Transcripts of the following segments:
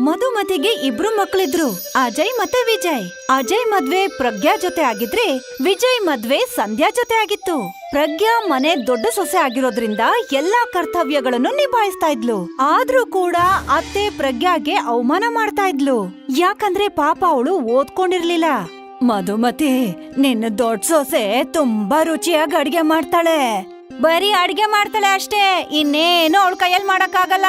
ಮಧುಮತಿಗೆ ಇಬ್ರು ಮಕ್ಳಿದ್ರು. ಅಜಯ್ ಮತ್ತೆ ವಿಜಯ್. ಅಜಯ್ ಮದ್ವೆ ಪ್ರಜ್ಞಾ ಜೊತೆ ಆಗಿದ್ರೆ ವಿಜಯ್ ಮದ್ವೆ ಸಂಧ್ಯಾ ಜೊತೆ ಆಗಿತ್ತು. ಪ್ರಜ್ಞಾ ಮನೆ ದೊಡ್ಡ ಸೊಸೆ ಆಗಿರೋದ್ರಿಂದ ಎಲ್ಲಾ ಕರ್ತವ್ಯಗಳನ್ನು ನಿಭಾಯಿಸ್ತಾ ಇದ್ಲು. ಆದ್ರೂ ಕೂಡ ಅತ್ತೆ ಪ್ರಜ್ಞಾಗೆ ಅವಮಾನ ಮಾಡ್ತಾ ಇದ್ಲು. ಯಾಕಂದ್ರೆ ಪಾಪ ಅವಳು ಓದ್ಕೊಂಡಿರ್ಲಿಲ್ಲ. ಮಧುಮತಿ ನಿನ್ನ ದೊಡ್ಡ ಸೊಸೆ ತುಂಬಾ ರುಚಿಯಾಗಿ ಅಡ್ಗೆ ಮಾಡ್ತಾಳೆ. ಬರೀ ಅಡ್ಗೆ ಮಾಡ್ತಾಳೆ ಅಷ್ಟೇ, ಇನ್ನೇನು ಅವಳ ಕೈಯಲ್ಲಿ ಮಾಡಕ್ಕಾಗಲ್ಲ.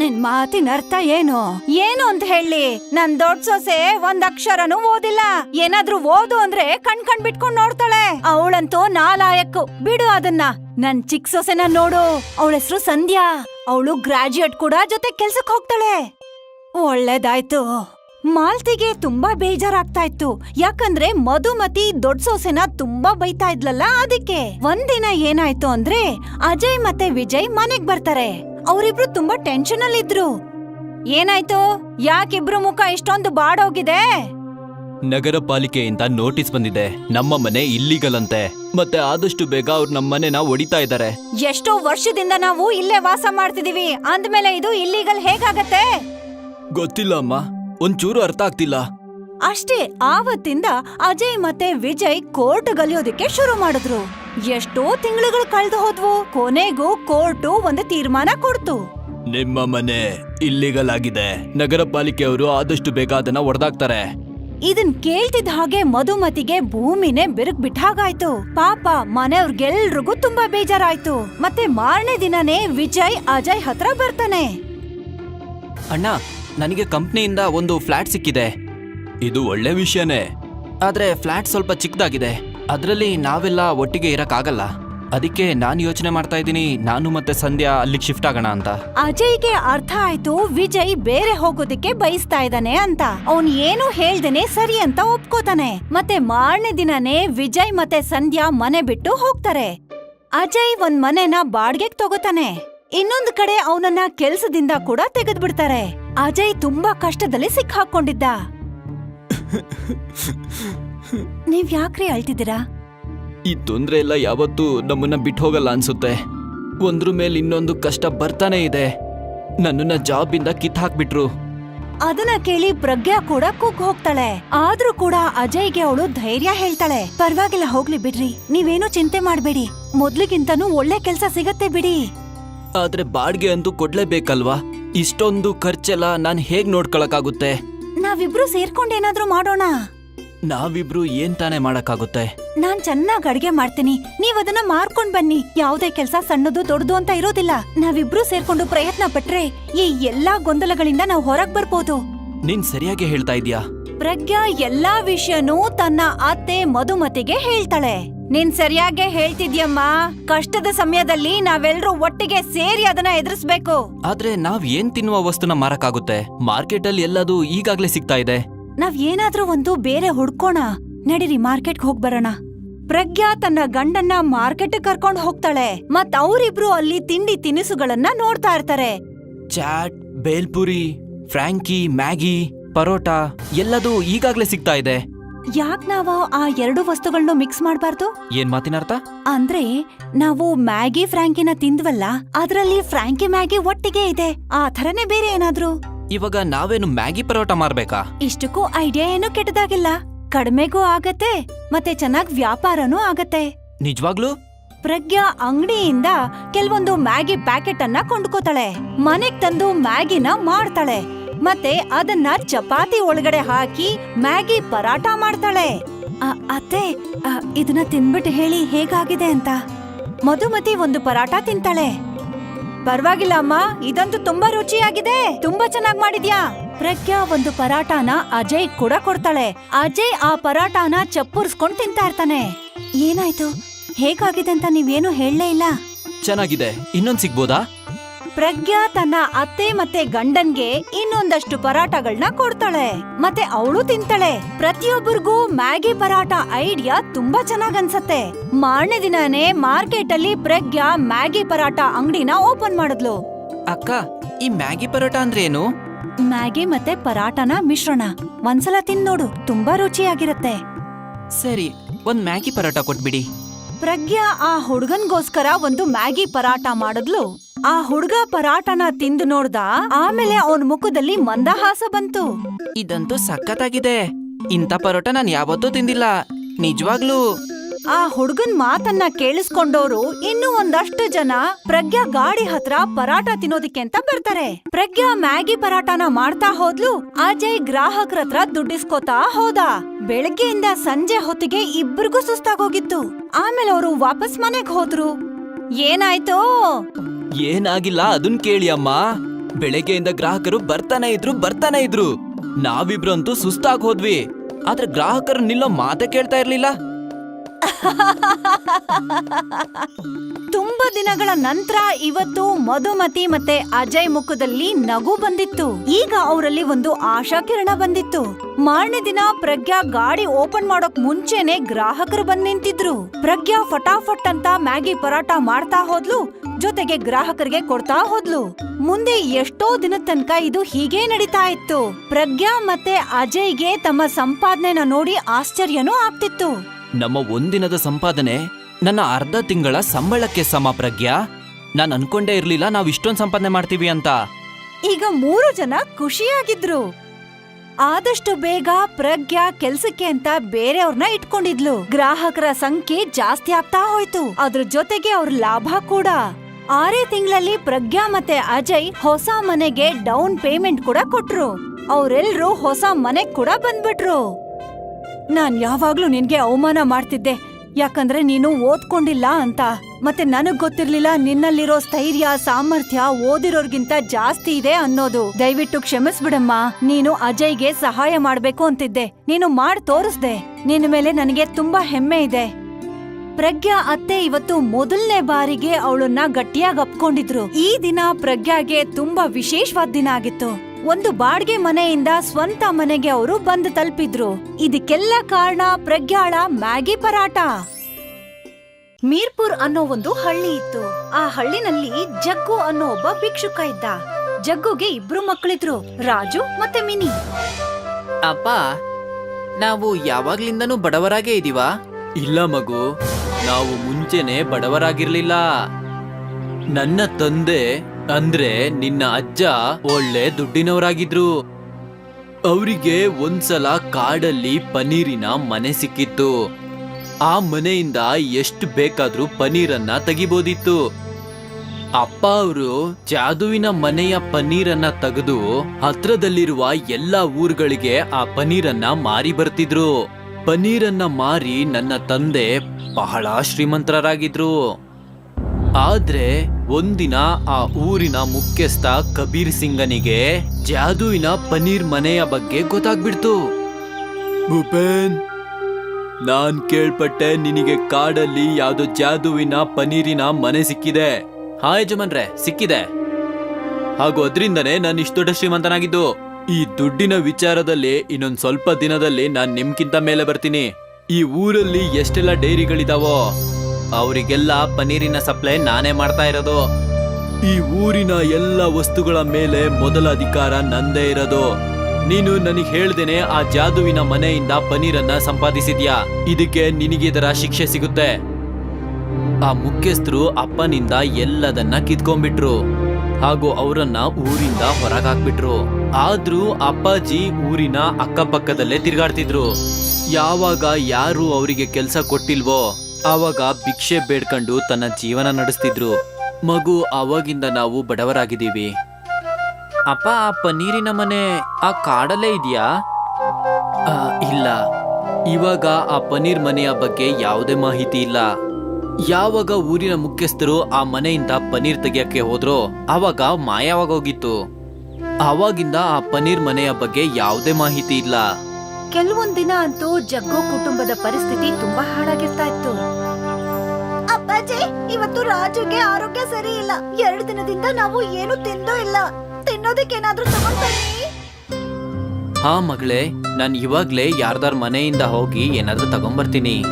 ನಿನ್ ಮಾತಿನ ಅರ್ಥ ಏನು? ಏನು ಅಂತ ಹೇಳಿ. ನನ್ ದೊಡ್ಡ ಸೊಸೆ ಒಂದ್ ಅಕ್ಷರನು ಓದಿಲ್ಲ. ಏನಾದ್ರೂ ಓದು ಅಂದ್ರೆ ಕಣ್ ಕಣ್ ಬಿಟ್ಕೊಂಡ್ ನೋಡ್ತಾಳೆ. ಅವಳಂತೂ ನಾಲಾಯಕ್ಕು ಬಿಡು ಅದನ್ನ. ನನ್ ಚಿಕ್ಕ ಸೊಸೆನ ನೋಡು. ಅವಳ ಹೆಸರು ಸಂಧ್ಯಾ. ಅವಳು ಗ್ರಾಜುಯೇಟ್ ಕೂಡ ಜೊತೆ ಕೆಲ್ಸಕ್ ಹೋಗ್ತಾಳೆ. ಒಳ್ಳೇದಾಯ್ತು. ಮಾಲ್ತಿಗೆ ತುಂಬಾ ಬೇಜಾರಾಗ್ತಾ ಇತ್ತು ಯಾಕಂದ್ರೆ ಮಧುಮತಿ ದೊಡ್ಡ ಸೊಸೆನ ತುಂಬಾ ಬೈತಾ ಇದ್ಲಲ್ಲ, ಅದಕ್ಕೆ. ಒಂದಿನ ಏನಾಯ್ತು ಅಂದ್ರೆ, ಅಜಯ್ ಮತ್ತೆ ವಿಜಯ್ ಮನೆಗ್ ಬರ್ತಾರೆ. ಅವರಿಬ್ರು ತುಂಬಾ ಟೆನ್ಷನ್ ಅಲ್ಲಿದ್ರು ಏನಾಯ್ತು? ಯಾಕಿಬ್ರು ಮುಖ ಇಷ್ಟೊಂದು ಬಾಡೋಗಿದೆ? ನಗರ ಪಾಲಿಕೆಯಿಂದ ನೋಟಿಸ್ ಬಂದಿದೆ. ನಮ್ಮ ಮನೆ ಇಲ್ಲಿಗಲ್ ಅಂತೆ ಮತ್ತೆ ಆದಷ್ಟು ಬೇಗ ಅವ್ರು ನಮ್ಮ ಮನೆನ ಒಡಿತಾ ಇದ್ದಾರೆ ಎಷ್ಟೋ ವರ್ಷದಿಂದ ನಾವು ಇಲ್ಲೇ ವಾಸ ಮಾಡ್ತಿದೀವಿ. ಅಂದ್ಮೇಲೆ ಇದು ಇಲ್ಲಿಗಲ್ ಹೇಗಾಗತ್ತೆ? ಗೊತ್ತಿಲ್ಲ ಅಮ್ಮ. ಒಂಚೂರು ಅರ್ಥ ಆಗ್ತಿಲ್ಲ. ಅಷ್ಟೇ ಆವತ್ತಿಂದ ಅಜಯ್ ಮತ್ತೆ ವಿಜಯ್ ಕೋರ್ಟ್ ಗಲಿಯೋದಕ್ಕೆ ಶುರು ಮಾಡಿದ್ರು. ಎಷ್ಟೋ ತಿಂಗಳುಗಳು ಕಳೆದು ಹೋದ್ವು. ಕೊನೆಗೂ ಕೋರ್ಟು ಒಂದು ತೀರ್ಮಾನ ಕೊಡ್ತು. ನಿಮ್ಮ ಮನೆ ಇಲ್ಲಿಗಲ್ ಆಗಿದೆ. ನಗರ ಪಾಲಿಕೆಯವರು ಆದಷ್ಟು ಬೇಗ ಅದನ್ನ ಒಡೆದಾಕ್ತಾರೆ. ಇದನ್ ಕೇಳ್ತಿದ್ದ ಹಾಗೆ ಮಧುಮತಿಗೆ ಭೂಮಿನೇ ಬಿರುಕ್ ಬಿಟ್ಟ ಹಾಗಾಯ್ತು. ಪಾಪ ಮನೆಯವ್ರಿಗೆಲ್ರಿಗೂ ತುಂಬಾ ಬೇಜಾರಾಯ್ತು. ಮತ್ತೆ ಮಾರನೇ ದಿನನೇ ವಿಜಯ್ ಅಜಯ್ ಹತ್ರ ಬರ್ತಾನೆ. ಅಣ್ಣ ನನಗೆ ಕಂಪ್ನಿಯಿಂದ ಒಂದು ಫ್ಲಾಟ್ ಸಿಕ್ಕಿದೆ. ಇದು ಒಳ್ಳೆ ವಿಷಯನೇ. ಆದ್ರೆ ಫ್ಲಾಟ್ ಸ್ವಲ್ಪ ಚಿಕ್ಕದಾಗಿದೆ. ಅದರಲ್ಲಿ ನಾವೆಲ್ಲ ಒಟ್ಟಿಗೆ ಇರಕ್ಕಾಗಲ್ಲ. ಅದಕ್ಕೆ ನಾನು ಯೋಚನೆ ಮಾಡ್ತಾ ಇದ್ದೀನಿ, ನಾನು ಮತ್ತೆ ಸಂಧ್ಯಾ ಅಲ್ಲಿಗೆ ಶಿಫ್ಟ್ ಆಗೋಣ ಅಂತ. ಅಜಯ್ಗೆ ಅರ್ಥ ಆಯ್ತು, ವಿಜಯ್ ಬೇರೆ ಹೋಗೋದಕ್ಕೆ ಬಯಸ್ತಾ ಇದ್ದಾನೆ ಅಂತ. ಅವನ್ ಏನು ಹೇಳ್ದೇನೆ ಸರಿ ಅಂತ ಒಪ್ಕೋತಾನೆ. ಮತ್ತೆ ಮಾರನೇ ದಿನನೇ ವಿಜಯ್ ಮತ್ತೆ ಸಂಧ್ಯಾ ಮನೆ ಬಿಟ್ಟು ಹೋಗ್ತಾರೆ. ಅಜಯ್ ಒಂದ್ ಮನೆನ ಬಾಡ್ಗೆಗ್ ತಗೋತಾನೆ. ಇನ್ನೊಂದ್ ಕಡೆ ಅವನನ್ನ ಕೆಲ್ಸದಿಂದ ಕೂಡ ತೆಗೆದ್ಬಿಡ್ತಾರೆ. ಅಜಯ್ ತುಂಬಾ ಕಷ್ಟದಲ್ಲಿ ಸಿಕ್ಕಾಕೊಂಡಿದ್ದ. ನೀವ್ ಯಾಕ್ರಿ ಅಳ್ತಿದ್ದೀರಾ? ಈ ತೊಂದ್ರೆ ಎಲ್ಲ ಯಾವತ್ತೂ ನಮ್ಮನ್ನ ಬಿಟ್ಟು ಹೋಗಲ್ಲ ಅನ್ಸುತ್ತೆ. ಒಂದ್ರ ಮೇಲೆ ಇನ್ನೊಂದು ಕಷ್ಟ ಬರ್ತಾನೆ ಇದೆ. ನನ್ನನ್ನ ಜಾಬಿಂದ ಕಿತ್ ಹಾಕ್ಬಿಟ್ರು. ಅದನ್ನ ಕೇಳಿ ಪ್ರಜ್ಞಾ ಕೂಡ ಕುಗ್ ಹೋಗ್ತಾಳೆ. ಆದ್ರೂ ಕೂಡ ಅಜಯ್ಗೆ ಅವಳು ಧೈರ್ಯ ಹೇಳ್ತಾಳೆ. ಪರವಾಗಿಲ್ಲ ಹೋಗ್ಲಿ ಬಿಡ್ರಿ. ನೀವೇನು ಚಿಂತೆ ಮಾಡ್ಬೇಡಿ. ಮೊದ್ಲಿಗಿಂತನೂ ಒಳ್ಳೆ ಕೆಲ್ಸ ಸಿಗತ್ತೆ ಬಿಡಿ. ಆದ್ರೆ ಬಾಡ್ಗೆ ಅಂತೂ ಕೊಡ್ಲೇಬೇಕಲ್ವಾ? ಇಷ್ಟೊಂದು ಖರ್ಚೆಲ್ಲ ನಾನ್ ಹೇಗ್ ನೋಡ್ಕೊಳಕ್ಕಾಗುತ್ತೆ? ನಾವಿಬ್ರು ಸೇರ್ಕೊಂಡೇನಾದ್ರೂ ಮಾಡೋಣ. ನಾವಿಬ್ರು ಏನ್ ತಾನೇ ಮಾಡಕ್ಕಾಗುತ್ತೆ? ನಾನ್ ಚೆನ್ನಾಗ್ ಅಡ್ಗೆ ಮಾಡ್ತೀನಿ. ನೀವ್ ಅದನ್ನ ಮಾರ್ಕೊಂಡ್ ಬನ್ನಿ. ಯಾವ್ದೇ ಕೆಲ್ಸ ಸಣ್ಣದು ದೊಡ್ಡದು ಅಂತ ಇರೋದಿಲ್ಲ. ನಾವಿಬ್ರು ಸೇರ್ಕೊಂಡು ಪ್ರಯತ್ನ ಪಟ್ರೆ ಈ ಎಲ್ಲಾ ಗೊಂದಲಗಳಿಂದ ನಾವ್ ಹೊರಗ್ ಬರ್ಬೋದು. ನೀನ್ ಸರಿಯಾಗಿ ಹೇಳ್ತಾ ಇದೀಯಾ ಪ್ರಜ್ಞಾ ಎಲ್ಲಾ ವಿಷಯನೂ ತನ್ನ ಅತ್ತೆ ಮಧುಮತಿಗೆ ಹೇಳ್ತಾಳೆ. ನೀನ್ ಸರಿಯಾಗೆ ಹೇಳ್ತಿದ್ಯಮ್ಮ. ಕಷ್ಟದ ಸಮಯದಲ್ಲಿ ನಾವೆಲ್ರೂ ಒಟ್ಟಿಗೆ ಸೇರಿ ಅದನ್ನ ಎದುರಿಸ್ಬೇಕು. ಆದ್ರೆ ನಾವ್ ಏನ್ ತಿನ್ನುವ ವಸ್ತುನ ಮಾರಕ್ಕಾಗುತ್ತೆ? ಮಾರ್ಕೆಟ್ ಅಲ್ಲಿ ಎಲ್ಲದು ಈಗಾಗ್ಲೇ ಸಿಗ್ತಾ ಇದೆ. ನಾವ್ ಏನಾದ್ರೂ ಒಂದು ಬೇರೆ ಹುಡ್ಕೋಣ. ನಡೀರಿ ಮಾರ್ಕೆಟ್ಗೆ ಹೋಗ್ ಬರೋಣ. ಪ್ರಜ್ಞಾ ತನ್ನ ಗಂಡನ್ನ ಮಾರ್ಕೆಟ್ ಕರ್ಕೊಂಡ್ ಹೋಗ್ತಾಳೆ. ಮತ್ ಅವರಿಬ್ರು ಅಲ್ಲಿ ತಿಂಡಿ ತಿನಿಸುಗಳನ್ನ ನೋಡ್ತಾ ಇರ್ತಾರೆ. Chaat bhelpuri Frankie Maggi. ಪರೋಟ ಎಲ್ಲದೂ ಈಗಾಗ್ಲೇ ಸಿಗ್ತಾ ಇದೆ. ಯಾಕ್ ನಾವು ಆ ಎರಡು ವಸ್ತುಗಳನ್ನ ಮಿಕ್ಸ್ ಮಾಡಬಾರ್ದು? ಏನ್ ಮಾತಿನ ಅರ್ಥ? ಅಂದ್ರೆ ನಾವು ಮ್ಯಾಗಿ ಫ್ರಾಂಕಿನ ತಿಂದ್ವಲ್ಲ ಅದ್ರಲ್ಲಿ ಫ್ರಾಂಕಿ ಮ್ಯಾಗಿ ಒಟ್ಟಿಗೆ ಇದೆ. ಆ ಥರನೇ ಬೇರೆ ಏನಾದ್ರೂ? ಇವಾಗ ನಾವೇನು ಮ್ಯಾಗಿ ಪರೋಟ ಮಾರ್ಬೇಕಾ? ಇಷ್ಟಕ್ಕೂ ಐಡಿಯಾ ಏನು ಕೆಟ್ಟದಾಗಿಲ್ಲ. ಕಡಿಮೆಗೂ ಆಗತ್ತೆ ಮತ್ತೆ ಚೆನ್ನಾಗ್ ವ್ಯಾಪಾರನೂ ಆಗತ್ತೆ. ನಿಜವಾಗ್ಲೂ? ಪ್ರಜ್ಞಾ ಅಂಗಡಿಯಿಂದ ಕೆಲವೊಂದು ಮ್ಯಾಗಿ ಪ್ಯಾಕೆಟ್ ಅನ್ನ ಕೊಂಡ್ಕೋತಾಳೆ. ಮನೆಗ್ ತಂದು ಮ್ಯಾಗಿನ ಮಾಡ್ತಾಳೆ. ಮತ್ತೆ ಅದನ್ನ ಚಪಾತಿ ಒಳಗಡೆ ಹಾಕಿ ಮ್ಯಾಗಿ ಪರಾಟ ಮಾಡ್ತಾಳೆ. ಅತ್ತೆ ಇದನ್ನ ತಿನ್ಬಿಟ್ಟು ಹೇಳಿ ಹೇಗಾಗಿದೆ ಅಂತ. ಮಧುಮತಿ ಒಂದು ಪರಾಟ ತಿಂತಾಳೆ. ಪರವಾಗಿಲ್ಲ ಅಮ್ಮ ಇದಂತೂ ತುಂಬಾ ರುಚಿಯಾಗಿದೆ. ತುಂಬಾ ಚೆನ್ನಾಗ್ ಮಾಡಿದ್ಯಾ? ಪ್ರಜ್ಞಾ ಒಂದು ಪರಾಟಾನ ಅಜಯ್ ಕೂಡ ಕೊಡ್ತಾಳೆ. ಅಜಯ್ ಆ ಪರಾಟಾನ ಚಪ್ಪುರ್ಸ್ಕೊಂಡ್ ತಿಂತಾ ಇರ್ತಾನೆ. ಏನಾಯ್ತು? ಹೇಗಾಗಿದೆ ಅಂತ ನೀವೇನು ಹೇಳಲೇ ಇಲ್ಲ. ಚೆನ್ನಾಗಿದೆ. ಇನ್ನೊಂದ್ ಸಿಗ್ಬೋದಾ? ಪ್ರಜ್ಞಾ ತನ್ನ ಅತ್ತೆ ಮತ್ತೆ ಗಂಡನ್ಗೆ ಇನ್ನೊಂದಷ್ಟು ಪರಾಟಗಳನ್ನ ಕೊಡ್ತಾಳೆ. ಮತ್ತೆ ಅವಳು ತಿಂತಾಳೆ. ಪ್ರತಿಯೊಬ್ಬರಿಗೂ ಮ್ಯಾಗಿ ಪರಾಟ ಐಡಿಯಾ ತುಂಬಾ ಚೆನ್ನಾಗ್ ಅನ್ಸತ್ತೆ ಮಾರನೇ ದಿನಾನೇ ಮಾರ್ಕೆಟ್ ಅಲ್ಲಿ ಪ್ರಜ್ಞಾ ಮ್ಯಾಗಿ ಪರಾಟ ಅಂಗಡಿನ ಓಪನ್ ಮಾಡಿದ್ಲು. ಅಕ್ಕ ಈ ಮ್ಯಾಗಿ ಪರೋಟ ಅಂದ್ರೆ ಏನು ಮ್ಯಾಗಿ ಮತ್ತೆ ಪರಾಟನ ಮಿಶ್ರಣ. ಒಂದ್ಸಲ ತಿನ್ ನೋಡು ತುಂಬಾ ರುಚಿಯಾಗಿರತ್ತೆ. ಸರಿ ಒಂದ್ ಮ್ಯಾಗಿ ಪರೋಟ ಕೊಟ್ಬಿಡಿ. ಪ್ರಜ್ಞಾ ಆ ಹುಡುಗನ್ಗೋಸ್ಕರ ಒಂದು ಮ್ಯಾಗಿ ಪರಾಟ ಮಾಡಿದ್ಲು. ಆ ಹುಡ್ಗ ಪರಾಟನ ತಿಂದು ನೋಡ್ದ ಆಮೇಲೆ ಅವನ್ ಮುಖದಲ್ಲಿ ಮಂದಹಾಸ ಬಂತು. ಇದಂತೂ ಸಖತ್ತಾಗಿದೆ. ಇಂಥ ಪರೋಟ ನಾನು ಯಾವತ್ತೂ ತಿಂದಿಲ್ಲ. ನಿಜವಾಗ್ಲೂ. ಆ ಹುಡ್ಗನ್ ಮಾತನ್ನ ಕೇಳಿಸ್ಕೊಂಡೋರು ಇನ್ನೂ ಒಂದಷ್ಟು ಜನ ಪ್ರಜ್ಞಾ ಗಾಡಿ ಹತ್ರ ಪರಾಟ ತಿನ್ನೋದಿಕ್ಕೆ ಅಂತ ಬರ್ತಾರೆ. ಪ್ರಜ್ಞಾ ಮ್ಯಾಗಿ ಪರಾಟನ ಮಾಡ್ತಾ ಹೋದ್ಲು ಅಜಯ್ ಗ್ರಾಹಕರ ಹತ್ರ ದುಡ್ಡಿಸ್ಕೋತಾ ಹೋದ. ಬೆಳಗ್ಗೆಯಿಂದ ಸಂಜೆ ಹೊತ್ತಿಗೆ ಇಬ್ರಿಗೂ ಸುಸ್ತಾಗೋಗಿತ್ತು. ಆಮೇಲೆ ಅವರು ವಾಪಸ್ ಮನೆಗ್ ಹೋದ್ರು. ಏನಾಯ್ತೋ? ಏನಾಗಿಲ್ಲ ಅದನ್ ಕೇಳಿ ಅಮ್ಮ. ಬೆಳಗ್ಗೆಯಿಂದ ಗ್ರಾಹಕರು ಬರ್ತಾನೆ ಇದ್ರು ಬರ್ತಾನೆ ಇದ್ರು. ನಾವಿಬ್ರಂತೂ ಸುಸ್ತಾಗ್ ಹೋದ್ವಿ. ಆದ್ರೆ ಗ್ರಾಹಕರು ನಿಲ್ಲೋ ಮಾತೇ ಕೇಳ್ತಾ ಇರ್ಲಿಲ್ಲ. ದಿನಗಳ ನಂತರ ಇವತ್ತು ಮಧುಮತಿ ಮತ್ತೆ ಅಜಯ್ ಮುಖದಲ್ಲಿ ನಗು ಬಂದಿತ್ತು. ಈಗ ಅವರಲ್ಲಿ ಒಂದು ಆಶಾ ಕಿರಣ ಬಂದಿತ್ತು. ಮಾರನೇ ದಿನ ಪ್ರಜ್ಞಾ ಗಾಡಿ ಓಪನ್ ಮಾಡೋಕ್ ಮುಂಚೆನೆ ಗ್ರಾಹಕರು ಬಂದ್ ನಿಂತಿದ್ರು. ಪ್ರಜ್ಞಾ ಫಟಾಫಟ್ ಅಂತ ಮ್ಯಾಗಿ ಪರಾಟ ಮಾಡ್ತಾ ಹೋದ್ಲು, ಜೊತೆಗೆ ಗ್ರಾಹಕರಿಗೆ ಕೊಡ್ತಾ ಹೋದ್ಲು. ಮುಂದೆ ಎಷ್ಟೋ ದಿನದ ತನಕ ಇದು ಹೀಗೆ ನಡೀತಾ ಇತ್ತು. ಪ್ರಜ್ಞಾ ಮತ್ತೆ ಅಜಯ್ಗೆ ತಮ್ಮ ಸಂಪಾದನೆನ ನೋಡಿ ಆಶ್ಚರ್ಯನೂ ಆಗ್ತಿತ್ತು. ನಮ್ಮ ಒಂದಿನದ ಸಂಪಾದನೆ ನನ್ನ ಅರ್ಧ ತಿಂಗಳ ಸಂಬಳಕ್ಕೆ ಸಮ ಪ್ರಜ್ಞಾ ನಾನ್ ಅನ್ಕೊಂಡೇ ಇರ್ಲಿಲ್ಲ ನಾವ್ ಇಷ್ಟೊಂದ್ ಸಂಪಾದನೆ ಮಾಡ್ತೀವಿ ಅಂತ. ಈಗ ಮೂರು ಜನ ಖುಷಿಯಾಗಿದ್ರು. ಆದಷ್ಟು ಬೇಗ ಪ್ರಜ್ಞಾ ಕೆಲ್ಸಕ್ಕೆ ಅಂತ ಬೇರೆಯವ್ರನ್ನ ಇಟ್ಕೊಂಡಿದ್ಲು. ಗ್ರಾಹಕರ ಸಂಖ್ಯೆ ಜಾಸ್ತಿ ಆಗ್ತಾ ಹೋಯ್ತು. ಅದ್ರ ಜೊತೆಗೆ ಅವ್ರ ಲಾಭ ಕೂಡ. ಆರೇ ತಿಂಗಳಲ್ಲಿ ಪ್ರಜ್ಞಾ ಮತ್ತೆ ಅಜಯ್ ಹೊಸ ಮನೆಗೆ ಡೌನ್ ಪೇಮೆಂಟ್ ಕೂಡ ಕೊಟ್ರು. ಅವರೆಲ್ಲರೂ ಹೊಸ ಮನೆಗ್ ಕೂಡ ಬಂದ್ಬಿಟ್ರು. ನಾನ್ ಯಾವಾಗ್ಲೂ ನಿನ್ಗೆ ಅವಮಾನ ಮಾಡ್ತಿದ್ದೆ. ಯಾಕಂದ್ರೆ ನೀನು ಓದ್ಕೊಂಡಿಲ್ಲ ಅಂತ. ಮತ್ತೆ ನನಗ್ ಗೊತ್ತಿರ್ಲಿಲ್ಲ ನಿನ್ನಲ್ಲಿರೋ ಸ್ಥೈರ್ಯ, ಸಾಮರ್ಥ್ಯ ಓದಿರೋರ್ಗಿಂತ ಜಾಸ್ತಿ ಇದೆ ಅನ್ನೋದು. ದಯವಿಟ್ಟು ಕ್ಷಮಿಸ್ಬಿಡಮ್ಮ. ನೀನು ಅಜಯ್ಗೆ ಸಹಾಯ ಮಾಡ್ಬೇಕು ಅಂತಿದ್ದೆ. ನೀನು ಮಾಡ್ ತೋರಿಸ್ದೆ. ನಿನ್ನ ಮೇಲೆ ನನಗೆ ತುಂಬಾ ಹೆಮ್ಮೆ ಇದೆ. ಪ್ರಜ್ಞಾ ಅತ್ತೆ ಇವತ್ತು ಮೊದಲನೇ ಬಾರಿಗೆ ಅವಳನ್ನ ಗಟ್ಟಿಯಾಗಿ ಅಪ್ಕೊಂಡಿದ್ರು. ಈ ದಿನ ಪ್ರಜ್ಞಾಗೆ ತುಂಬಾ ವಿಶೇಷವಾದ ದಿನ ಆಗಿತ್ತು. ಒಂದು ಬಾಡ್ಗೆ ಮನೆಯಿಂದ ಸ್ವಂತ ಮನೆಗೆ ಅವರು ಬಂದು ತಲುಪಿದ್ರು. ಇದಕ್ಕೆಲ್ಲ ಕಾರಣ ಪ್ರಜ್ಞಾಳ ಮ್ಯಾಗಿ ಪರಾಟ ಮೀರ್ಪುರ್ ಅನ್ನೋ ಒಂದು ಹಳ್ಳಿ ಇತ್ತು. ಆ ಹಳ್ಳಿನಲ್ಲಿ ಜಗ್ಗು ಅನ್ನೋ ಒಬ್ಬ ಭಿಕ್ಷುಕ ಇದ್ದ. ಜಗ್ಗುಗೆ ಇಬ್ರು ಮಕ್ಕಳಿದ್ರು ರಾಜು ಮತ್ತೆ ಮಿನಿ. ಅಪ್ಪ ನಾವು ಯಾವಾಗ್ಲಿಂದನೂ ಬಡವರಾಗೇ ಇದೀವಾ? ಇಲ್ಲ ಮಗು ನಾವು ಮುಂಚೆನೆ ಬಡವರಾಗಿರ್ಲಿಲ್ಲ. ನನ್ನ ತಂದೆ ಅಂದ್ರೆ ನಿನ್ನ ಅಜ್ಜ ಒಳ್ಳೆ ದುಡ್ಡಿನವರಾಗಿದ್ರು. ಅವರಿಗೆ ಒಂದ್ಸಲ ಕಾಡಲ್ಲಿ ಪನೀರಿನ ಮನೆ ಸಿಕ್ಕಿತ್ತು. ಆ ಮನೆಯಿಂದ ಎಷ್ಟು ಬೇಕಾದ್ರೂ ಪನೀರನ್ನ ತೆಗಿಬೋದಿತ್ತು. ಅಪ್ಪ ಅವರು ಜಾದುವಿನ ಮನೆಯ ಪನ್ನೀರನ್ನ ತೆಗೆದು ಹತ್ರದಲ್ಲಿರುವ ಎಲ್ಲ ಊರುಗಳಿಗೆ ಆ ಪನ್ನೀರನ್ನ ಮಾರಿ ಬರ್ತಿದ್ರು. ಪನ್ನೀರನ್ನ ಮಾರಿ ನನ್ನ ತಂದೆ ಬಹಳ ಶ್ರೀಮಂತರಾಗಿದ್ರು. ಆದ್ರೆ ಒಂದಿನ ಆ ಊರಿನ ಮುಖ್ಯಸ್ಥ ಕಬೀರ್ ಸಿಂಗನಿಗೆ ಜಾದುವಿನ ಪನೀರ್ ಮನೆಯ ಬಗ್ಗೆ ಗೊತ್ತಾಗ್ಬಿಡ್ತು. ಭೂಪೇನ್ ನಾನ್ ಕೇಳ್ಪಟ್ಟೆ ನಿನಗೆ ಕಾಡಲ್ಲಿ ಯಾವ್ದೋ ಜಾದುವಿನ ಪನೀರಿನ ಮನೆ ಸಿಕ್ಕಿದೆ. ಹಾ ಯಜಮಾನ್ರೆ ಸಿಕ್ಕಿದೆ. ಹಾಗೂ ಅದರಿಂದನೇ ನಾನು ಇಷ್ಟು ದೊಡ್ಡ ಶ್ರೀಮಂತನಾಗಿದ್ದು. ಈ ದುಡ್ಡಿನ ವಿಚಾರದಲ್ಲಿ ಇನ್ನೊಂದ್ ಸ್ವಲ್ಪ ದಿನದಲ್ಲಿ ನಾನು ನಿಮ್ಗಿಂತ ಮೇಲೆ ಬರ್ತೀನಿ. ಈ ಊರಲ್ಲಿ ಎಷ್ಟೆಲ್ಲ ಡೈರಿಗಳಿದಾವೋ. ಅವರಿಗೆಲ್ಲ ಪನೀರಿನ ಸಪ್ಲೈ ನಾನೇ ಮಾಡ್ತಾ ಇರೋದು. ಈ ಊರಿನ ಎಲ್ಲ ವಸ್ತುಗಳ ಮೇಲೆ ಮೊದಲ ಅಧಿಕಾರ ನಂದೇ ಇರೋದು. ನೀನು ನನಗೆ ಹೇಳ್ದೇನೆ ಆ ಜಾದುವಿನ ಮನೆಯಿಂದ ಪನೀರನ್ನ ಸಂಪಾದಿಸಿದ್ಯಾ? ಇದಕ್ಕೆ ನಿನಗೆ ಇದರ ಶಿಕ್ಷೆ ಸಿಗುತ್ತೆ. ಆ ಮುಖ್ಯಸ್ಥರು ಅಪ್ಪನಿಂದ ಎಲ್ಲದನ್ನ ಕಿತ್ಕೊಂಡ್ಬಿಟ್ರು. ಹಾಗೂ ಅವರನ್ನ ಊರಿಂದ ಹೊರಗಾಕ್ಬಿಟ್ರು. ಆದ್ರೂ ಅಪ್ಪಾಜಿ ಊರಿನ ಅಕ್ಕಪಕ್ಕದಲ್ಲೇ ತಿರ್ಗಾಡ್ತಿದ್ರು. ಯಾವಾಗ ಯಾರು ಅವರಿಗೆ ಕೆಲಸ ಕೊಟ್ಟಿಲ್ವೋ? ಆವಾಗ ಭಿಕ್ಷೆ ಬೇಡ್ಕೊಂಡು ತನ್ನ ಜೀವನ ನಡೆಸ್ತಿದ್ರು. ಮಗು ಆವಾಗಿಂದ ನಾವು ಬಡವರಾಗಿದ್ದೀವಿ. ಅಪ್ಪ, ಆ ಪನ್ನೀರಿನ ಮನೆ ಆ ಕಾಡಲ್ಲೇ ಇದೆಯಾ? ಇಲ್ಲ. ಇವಾಗ ಆ ಪನ್ನೀರ್ ಮನೆಯ ಬಗ್ಗೆ ಯಾವುದೇ ಮಾಹಿತಿ ಇಲ್ಲ. ಯಾವಾಗ ಊರಿನ ಮುಖ್ಯಸ್ಥರು ಆ ಮನೆಯಿಂದ ಪನ್ನೀರ್ ತೆಗಿಯಕ್ಕೆ ಹೋದ್ರೋ ಆವಾಗ ಮಾಯವಾಗೋಗಿತ್ತು. ಆವಾಗಿಂದ ಆ ಪನ್ನೀರ್ ಮನೆಯ ಬಗ್ಗೆ ಯಾವುದೇ ಮಾಹಿತಿ ಇಲ್ಲ. ಕೆಲವೊಂದ್ ದಿನ ಅಂತೂ ಜಗ್ಗು ಕುಟುಂಬದ ಪರಿಸ್ಥಿತಿ ತುಂಬಾ ಹಾಳಾಗಿರ್ತಾ ಇತ್ತು. ಅಪ್ಪಾಜಿ ಇವತ್ತು ರಾಜುಗೆ ಆರೋಗ್ಯ ಸರಿ ಇಲ್ಲ. ಎರಡು ದಿನದಿಂದ ನಾವು ಏನು ತಿಂದೋ ಇಲ್ಲ. ತಿನ್ನೋದಕ್ಕೇನಾದ್ರೂ ತಗೊಂಡ್ ಬನ್ನಿ. ಹಾ ಮಗಳೇ ನಾನು ಇವಾಗ್ಲೇ ಯಾರ್ದಾರ್ ಮನೆಯಿಂದ ಹೋಗಿ ಏನಾದ್ರೂ ತಗೊಂಬರ್ತೀನಿ.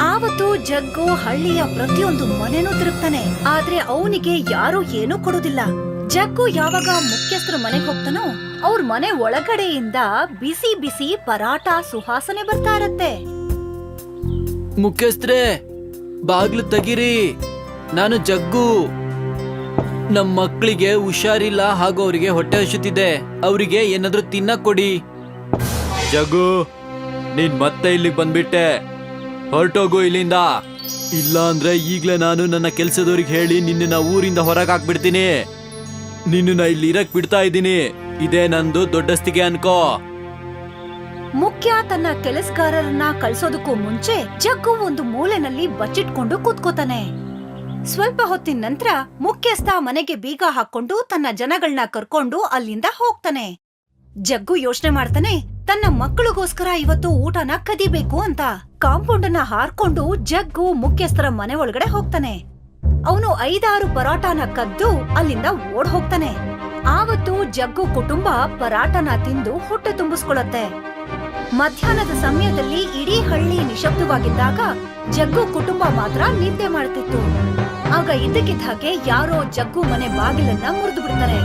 ಆವತ್ತು ಜಗ್ಗು ಹಳ್ಳಿಯ ಪ್ರತಿಯೊಂದು ಮನೆನೂ ತಿರುಗ್ತಾನೆ. ಆದ್ರೆ ಅವನಿಗೆ ಯಾರು ಏನೂ ಕೊಡೋದಿಲ್ಲ. ಜಗ್ಗು ಯಾವಾಗ ಮುಖ್ಯಸ್ಥರ ಮನೆಗೆ ಹೋಗ್ತಾನೋ ಅವ್ರ ಮನೆ ಒಳಗಡೆಯಿಂದ ಬಿಸಿ ಬಿಸಿ ಪರಾಟ ಸುಹಾಸನೆ ಬರ್ತಾ ಇರತ್ತೆ. ಮುಖ್ಯಸ್ಥರೇ, ಬಾಗ್ಲು ತೆಗಿರಿ. ನಾನು ಜಗ್ಗು. ನಮ್ ಮಕ್ಕಳಿಗೆ ಹುಷಾರಿಲ್ಲ, ಹಾಗೂ ಅವರಿಗೆ ಹೊಟ್ಟೆ ಹಸುತ್ತಿದೆ ಅವರಿಗೆ ಏನಾದರೂ ತಿನ್ನ ಕೊಡಿ. ಜಗ್ಗು, ನೀನ್ ಮತ್ತೆ ಇಲ್ಲಿಗೆ ಬಂದ್ಬಿಟ್ಟೆ. ಹೊರಟೋಗು ಇಲ್ಲಿಂದ. ಇಲ್ಲ ಅಂದ್ರೆ ಈಗ್ಲೇ ನಾನು ನನ್ನ ಕೆಲ್ಸದವ್ರಿಗೆ ಹೇಳಿ ನಿನ್ನ ಊರಿಂದ ಹೊರಗೆ ಹಾಕ್ಬಿಡ್ತೀನಿ. ನಿನ್ನ ಇಲ್ಲಿ ಇರಕ್ ಬಿಡ್ತಾ ಇದ್ದೀನಿ. ಇದೇ ನಂದು ದೊಡ್ಡಸ್ತಿಗೆ ಅನ್ಕೋ. ಮುಖ್ಯ ತನ್ನ ಕೆಲಸಗಾರರನ್ನ ಕಳ್ಸೋದಕ್ಕೂ ಮುಂಚೆ ಜಗ್ಗು ಒಂದು ಮೂಲೆನಲ್ಲಿ ಬಚ್ಚಿಟ್ಕೊಂಡು ಕೂತ್ಕೋತಾನೆ. ಸ್ವಲ್ಪ ಹೊತ್ತಿನ ನಂತರ ಮುಖ್ಯಸ್ಥ ಮನೆಗೆ ಬೀಗ ಹಾಕೊಂಡು ತನ್ನ ಜನಗಳನ್ನ ಕರ್ಕೊಂಡು ಅಲ್ಲಿಂದ ಹೋಗ್ತಾನೆ. ಜಗ್ಗು ಯೋಚನೆ ಮಾಡ್ತಾನೆ, ತನ್ನ ಮಕ್ಕಳಿಗೋಸ್ಕರ ಇವತ್ತು ಊಟನ ಕದಿಬೇಕು ಅಂತ. ಕಾಂಪೌಂಡ್ ಅನ್ನ ಹಾರ್ಕೊಂಡು ಜಗ್ಗು ಮುಖ್ಯಸ್ಥರ ಮನೆ ಒಳಗಡೆ ಹೋಗ್ತಾನೆ. ಅವನು ಐದಾರು ಪರೋಟಾನ ಕದ್ದು ಅಲ್ಲಿಂದ ಓಡ್ ಹೋಗ್ತಾನೆ ಆವತ್ತು ಜಗ್ಗು ಕುಟುಂಬ ಪರಾಟನ ತಿಂದು ಹೊಟ್ಟೆ ತುಂಬಿಸ್ಕೊಳತ್ತೆ ಮಧ್ಯಾಹ್ನದ ಸಮಯದಲ್ಲಿ ಇಡೀ ಹಳ್ಳಿ ನಿಶಬ್ದವಾಗಿದ್ದಾಗ ಜಗ್ಗು ಕುಟುಂಬ ಮಾತ್ರ ನಿದ್ದೆ ಮಾಡ್ತಿತ್ತು. ಆಗ ಇದ್ದಕ್ಕಿದ್ದ ಹಾಗೆ ಯಾರೋ ಜಗ್ಗು ಮನೆ ಬಾಗಿಲನ್ನ ಮುರಿದು ಬಿಡ್ತಾರೆ.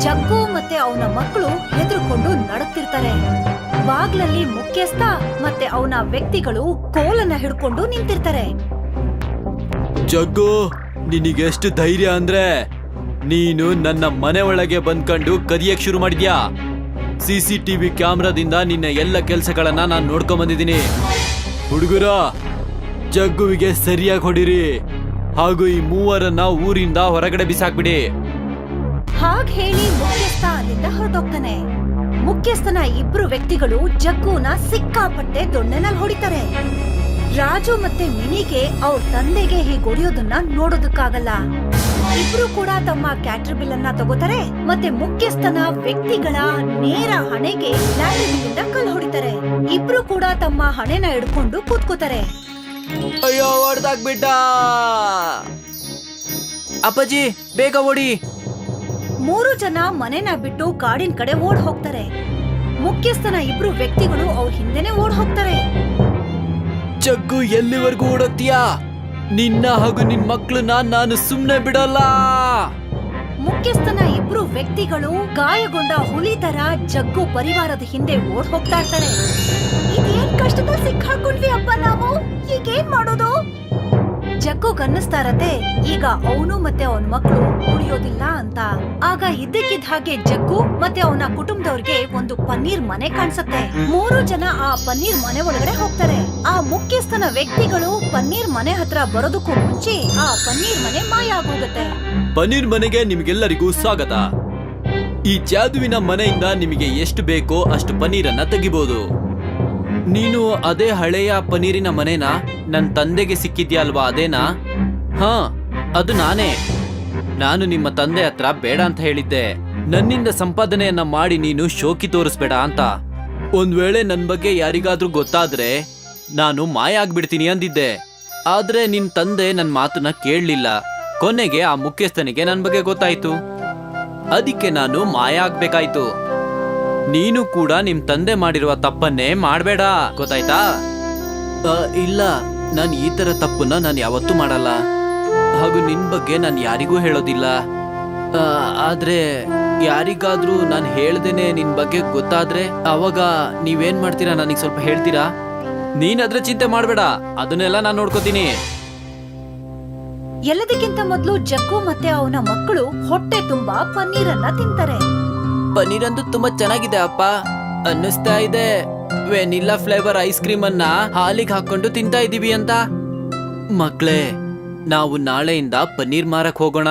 ಜಗ್ಗು ಮತ್ತೆ ಅವನ ಮಕ್ಕಳು ಹೆದರ್ಕೊಂಡು ನಡುತ್ತಿರ್ತಾರೆ ಬಾಗ್ಲಲ್ಲಿ ಮುಖ್ಯಸ್ಥ ಮತ್ತೆ ಅವನ ವ್ಯಕ್ತಿಗಳು ಕೋಲನ್ನ ಹಿಡ್ಕೊಂಡು ನಿಂತಿರ್ತಾರೆ. ಜಗ್ಗು, ನಿನಗೆಷ್ಟು ಧೈರ್ಯ ಅಂದ್ರೆ ನೀನು ನನ್ನ ಮನೆ ಒಳಗೆ ಬಂದ್ಕೊಂಡು ಕದಿಯಕ್ ಶುರು ಮಾಡಿದ್ಯಾ? ಸಿ ಸಿ ಟಿವಿ ಕ್ಯಾಮ್ರಾದಿಂದ ನಿನ್ನ ಎಲ್ಲ ಕೆಲಸಗಳನ್ನ ನಾನು ನೋಡ್ಕೊಂಡ್ ಬಂದಿದ್ದೀನಿ ಹುಡುಗರ, ಜಗ್ಗುವಿಗೆ ಸರಿಯಾಗಿ ಹೊಡಿರಿ. ಹಾಗೂ ಈ ಮೂವರನ್ನ ಊರಿಂದ ಹೊರಗಡೆ ಬಿಸಾಕ್ಬಿಡಿ. ಹಾಗ್ ಹೇಳಿ ಮುಖ್ಯಸ್ಥ ಅಲ್ಲಿಂದ ಹೊರಟೋಗ್ತಾನೆ. ಮುಖ್ಯಸ್ಥನ ಇಬ್ರು ವ್ಯಕ್ತಿಗಳು ಜಗ್ಗುನ ಸಿಕ್ಕಾಪಟ್ಟೆ ದೊಣ್ಣೆನಲ್ಲಿ ಹೊಡಿತಾರೆ. ರಾಜು ಮತ್ತೆ ಮಿನಿಗೆ ಅವ್ರ ತಂದೆಗೆ ಹೀಗೆ ಹೊಡೆಯೋದನ್ನ ನೋಡೋದಕ್ಕಾಗಲ್ಲ. ಇಬ್ರು ಕೂಡ ತಮ್ಮ ಕ್ಯಾಟರ್ ಬಿಲ್ ಅನ್ನ ತಗೋತಾರೆ ಮತ್ತೆ ಮುಖ್ಯಸ್ಥನ ವ್ಯಕ್ತಿಗಳ ನೇರ ಹಣೆಗೆ ಲ್ಯಾಂಡ್ ಕಲ್ಲು ಹೊಡಿತಾರೆ. ಇಬ್ರು ಕೂಡ ತಮ್ಮ ಹಣೆನ ಹಿಡ್ಕೊಂಡು ಕೂತ್ಕೋತಾರೆ. ಅಯ್ಯೋ ಹೊಡೆದಾಕ್ಬಿಟ್ಟ ಅಪ್ಪಾಜಿ ಬೇಗ ಓಡಿ. ಮೂರು ಜನ ಮನೆನ ಬಿಟ್ಟು ಕಾಡಿನ ಕಡೆ ಓಡ್ ಹೋಗ್ತಾರೆ. ಮುಖ್ಯಸ್ಥನ ಇಬ್ರು ವ್ಯಕ್ತಿಗಳು ಅವ್ರ ಹಿಂದೆನೆ ಓಡ್ ಹೋಗ್ತಾರೆ. ಜಗ್ಗು ಎಲ್ಲಿವರೆಗೂ ಓಡೋಗ್ತೀಯಾ ನಿನ್ನ ಹಾಗೂ ನಿನ್ ಮಕ್ಕಳನ್ನ ನಾನು ಸುಮ್ನೆ ಬಿಡಲ್ಲ. ಮುಖ್ಯಸ್ಥನ ಇಬ್ರು ವ್ಯಕ್ತಿಗಳು ಗಾಯಗೊಂಡ ಹುಲಿ ತರ ಜಗ್ಗು ಪರಿವಾರದ ಹಿಂದೆ ಓಡ್ ಹೋಗ್ತಾ ಇರ್ತಾರೆ. ಇದೇನ್ ಕಷ್ಟದಲ್ಲಿ ಸಿಕ್ಕಾಕೊಂಡ್ವಿ ಅಪ್ಪ ನಾವು ಈಗೇನ್ ಮಾಡೋದು? ಜಗ್ಗು ಗನ್ನಿಸ್ತಾ ಈಗ ಅವನು ಮತ್ತೆ ಅವನ ಮಕ್ಕಳು ಉಳಿಯೋದಿಲ್ಲ ಅಂತ. ಆಗ ಇದ್ದಕ್ಕಿದ್ದ ಹಾಗೆ ಜಗ್ಗು ಮತ್ತೆ ಅವನ ಕುಟುಂಬದವ್ರಿಗೆ ಒಂದು ಪನ್ನೀರ್ ಮನೆ ಕಾಣಿಸುತ್ತೆ. ಮೂರು ಜನ ಆ ಪನ್ನೀರ್ ಮನೆ ಒಳಗಡೆ ಹೋಗ್ತಾರೆ. ಆ ಮುಖ್ಯಸ್ಥನ ವ್ಯಕ್ತಿಗಳು ಪನ್ನೀರ್ ಮನೆ ಹತ್ರ ಬರೋದಕ್ಕೂ ಮುಂಚೆ ಆ ಪನ್ನೀರ್ ಮನೆ ಮಾಯ ಆಗೋಗುತ್ತೆ. ಪನ್ನೀರ್ ಮನೆಗೆ ನಿಮ್ಗೆಲ್ಲರಿಗೂ ಸ್ವಾಗತ. ಈ ಜಾದುವಿನ ಮನೆಯಿಂದ ನಿಮಗೆ ಎಷ್ಟು ಬೇಕೋ ಅಷ್ಟು ಪನ್ನೀರನ್ನ ತೆಗಿಬಹುದು ನೀನು ಅದೇ ಹಳೆಯ ಪನೀರಿನ ಮನೆನಾ? ನನ್ನ ತಂದೆಗೆ ಸಿಕ್ಕಿದ್ಯಲ್ವಾ ಅದೇನಾ? ಹಾ, ಅದು ನಾನೇ. ನಾನು ನಿಮ್ಮ ತಂದೆ ಹತ್ರ ಬೇಡ ಅಂತ ಹೇಳಿದ್ದೆ. ನನ್ನಿಂದ ಸಂಪಾದನೆಯನ್ನ ಮಾಡಿ ನೀನು ಶೋಕಿ ತೋರಿಸ್ಬೇಡ ಅಂತ. ಒಂದ್ ವೇಳೆ ನನ್ನ ಬಗ್ಗೆ ಯಾರಿಗಾದ್ರೂ ಗೊತ್ತಾದ್ರೆ ನಾನು ಮಾಯ ಆಗ್ಬಿಡ್ತೀನಿ ಅಂದಿದ್ದೆ. ಆದ್ರೆ ನಿನ್ ತಂದೆ ನನ್ ಮಾತನ್ನ ಕೇಳಲಿಲ್ಲ. ಕೊನೆಗೆ ಆ ಮುಖ್ಯಸ್ಥನಿಗೆ ನನ್ ಬಗ್ಗೆ ಗೊತ್ತಾಯ್ತು. ಅದಕ್ಕೆ ನಾನು ಮಾಯ ಆಗ್ಬೇಕಾಯ್ತು. ನೀನು ಕೂಡ ನಿಮ್ ತಂದೆ ಮಾಡಿರುವ ತಪ್ಪನ್ನೇ ಮಾಡಬೇಡ. ಗೊತ್ತಾಯ್ತಾ? ಆ, ಇಲ್ಲ. ನಾನು ಈ ತರ ತಪ್ಪನ್ನ ನಾನು ಯಾವತ್ತೂ ಮಾಡಲ್ಲ. ಹಾಗೂ ನಿನ್ ಬಗ್ಗೆ ನಾನು ಯಾರಿಗೂ ಹೇಳೋದಿಲ್ಲ. ಆ, ಆದ್ರೆ ಯಾರಿಗಾದ್ರೂ ನಾನು ಹೇಳ್ದೇನೆ ನಿನ್ ಬಗ್ಗೆ ಗೊತ್ತಾದ್ರೆ ಅವಾಗ ನೀವೇನ್ ಮಾಡ್ತೀರಾ ನನಗೆ ಸ್ವಲ್ಪ ಹೇಳ್ತೀರಾ? ನೀನಾದ್ರೆ ಚಿಂತೆ ಮಾಡಬೇಡ. ಅದನ್ನೆಲ್ಲ ನಾನು ನೋಡ್ಕೋತೀನಿ. ಎಲ್ಲದಕ್ಕಿಂತ ಮೊದಲು ಜಕ್ಕು ಮತ್ತೆ ಅವನ ಮಕ್ಕಳು ಹೊಟ್ಟೆ ತುಂಬಾ ಪನ್ನೀರನ್ನ ತಿಂತಾರೆ. ಪನ್ನೀರ್ ಅಂತೂ ತುಂಬಾ ಚೆನ್ನಾಗಿದೆ ಅಪ್ಪ. ಅನ್ನಿಸ್ತಾ ಇದೆ. ವೆನಿಲ್ಲಾ ಫ್ಲೇವರ್ ಐಸ್ ಕ್ರೀಮ್ ಅನ್ನ ಹಾಲಿಗೆ ಹಾಕೊಂಡು ತಿಂತಾ ಇದೀವಿ ಅಂತ. ಮಕ್ಳೇ ನಾವು ನಾಳೆಯಿಂದ ಪನ್ನೀರ್ ಮಾರಕ್ ಹೋಗೋಣ.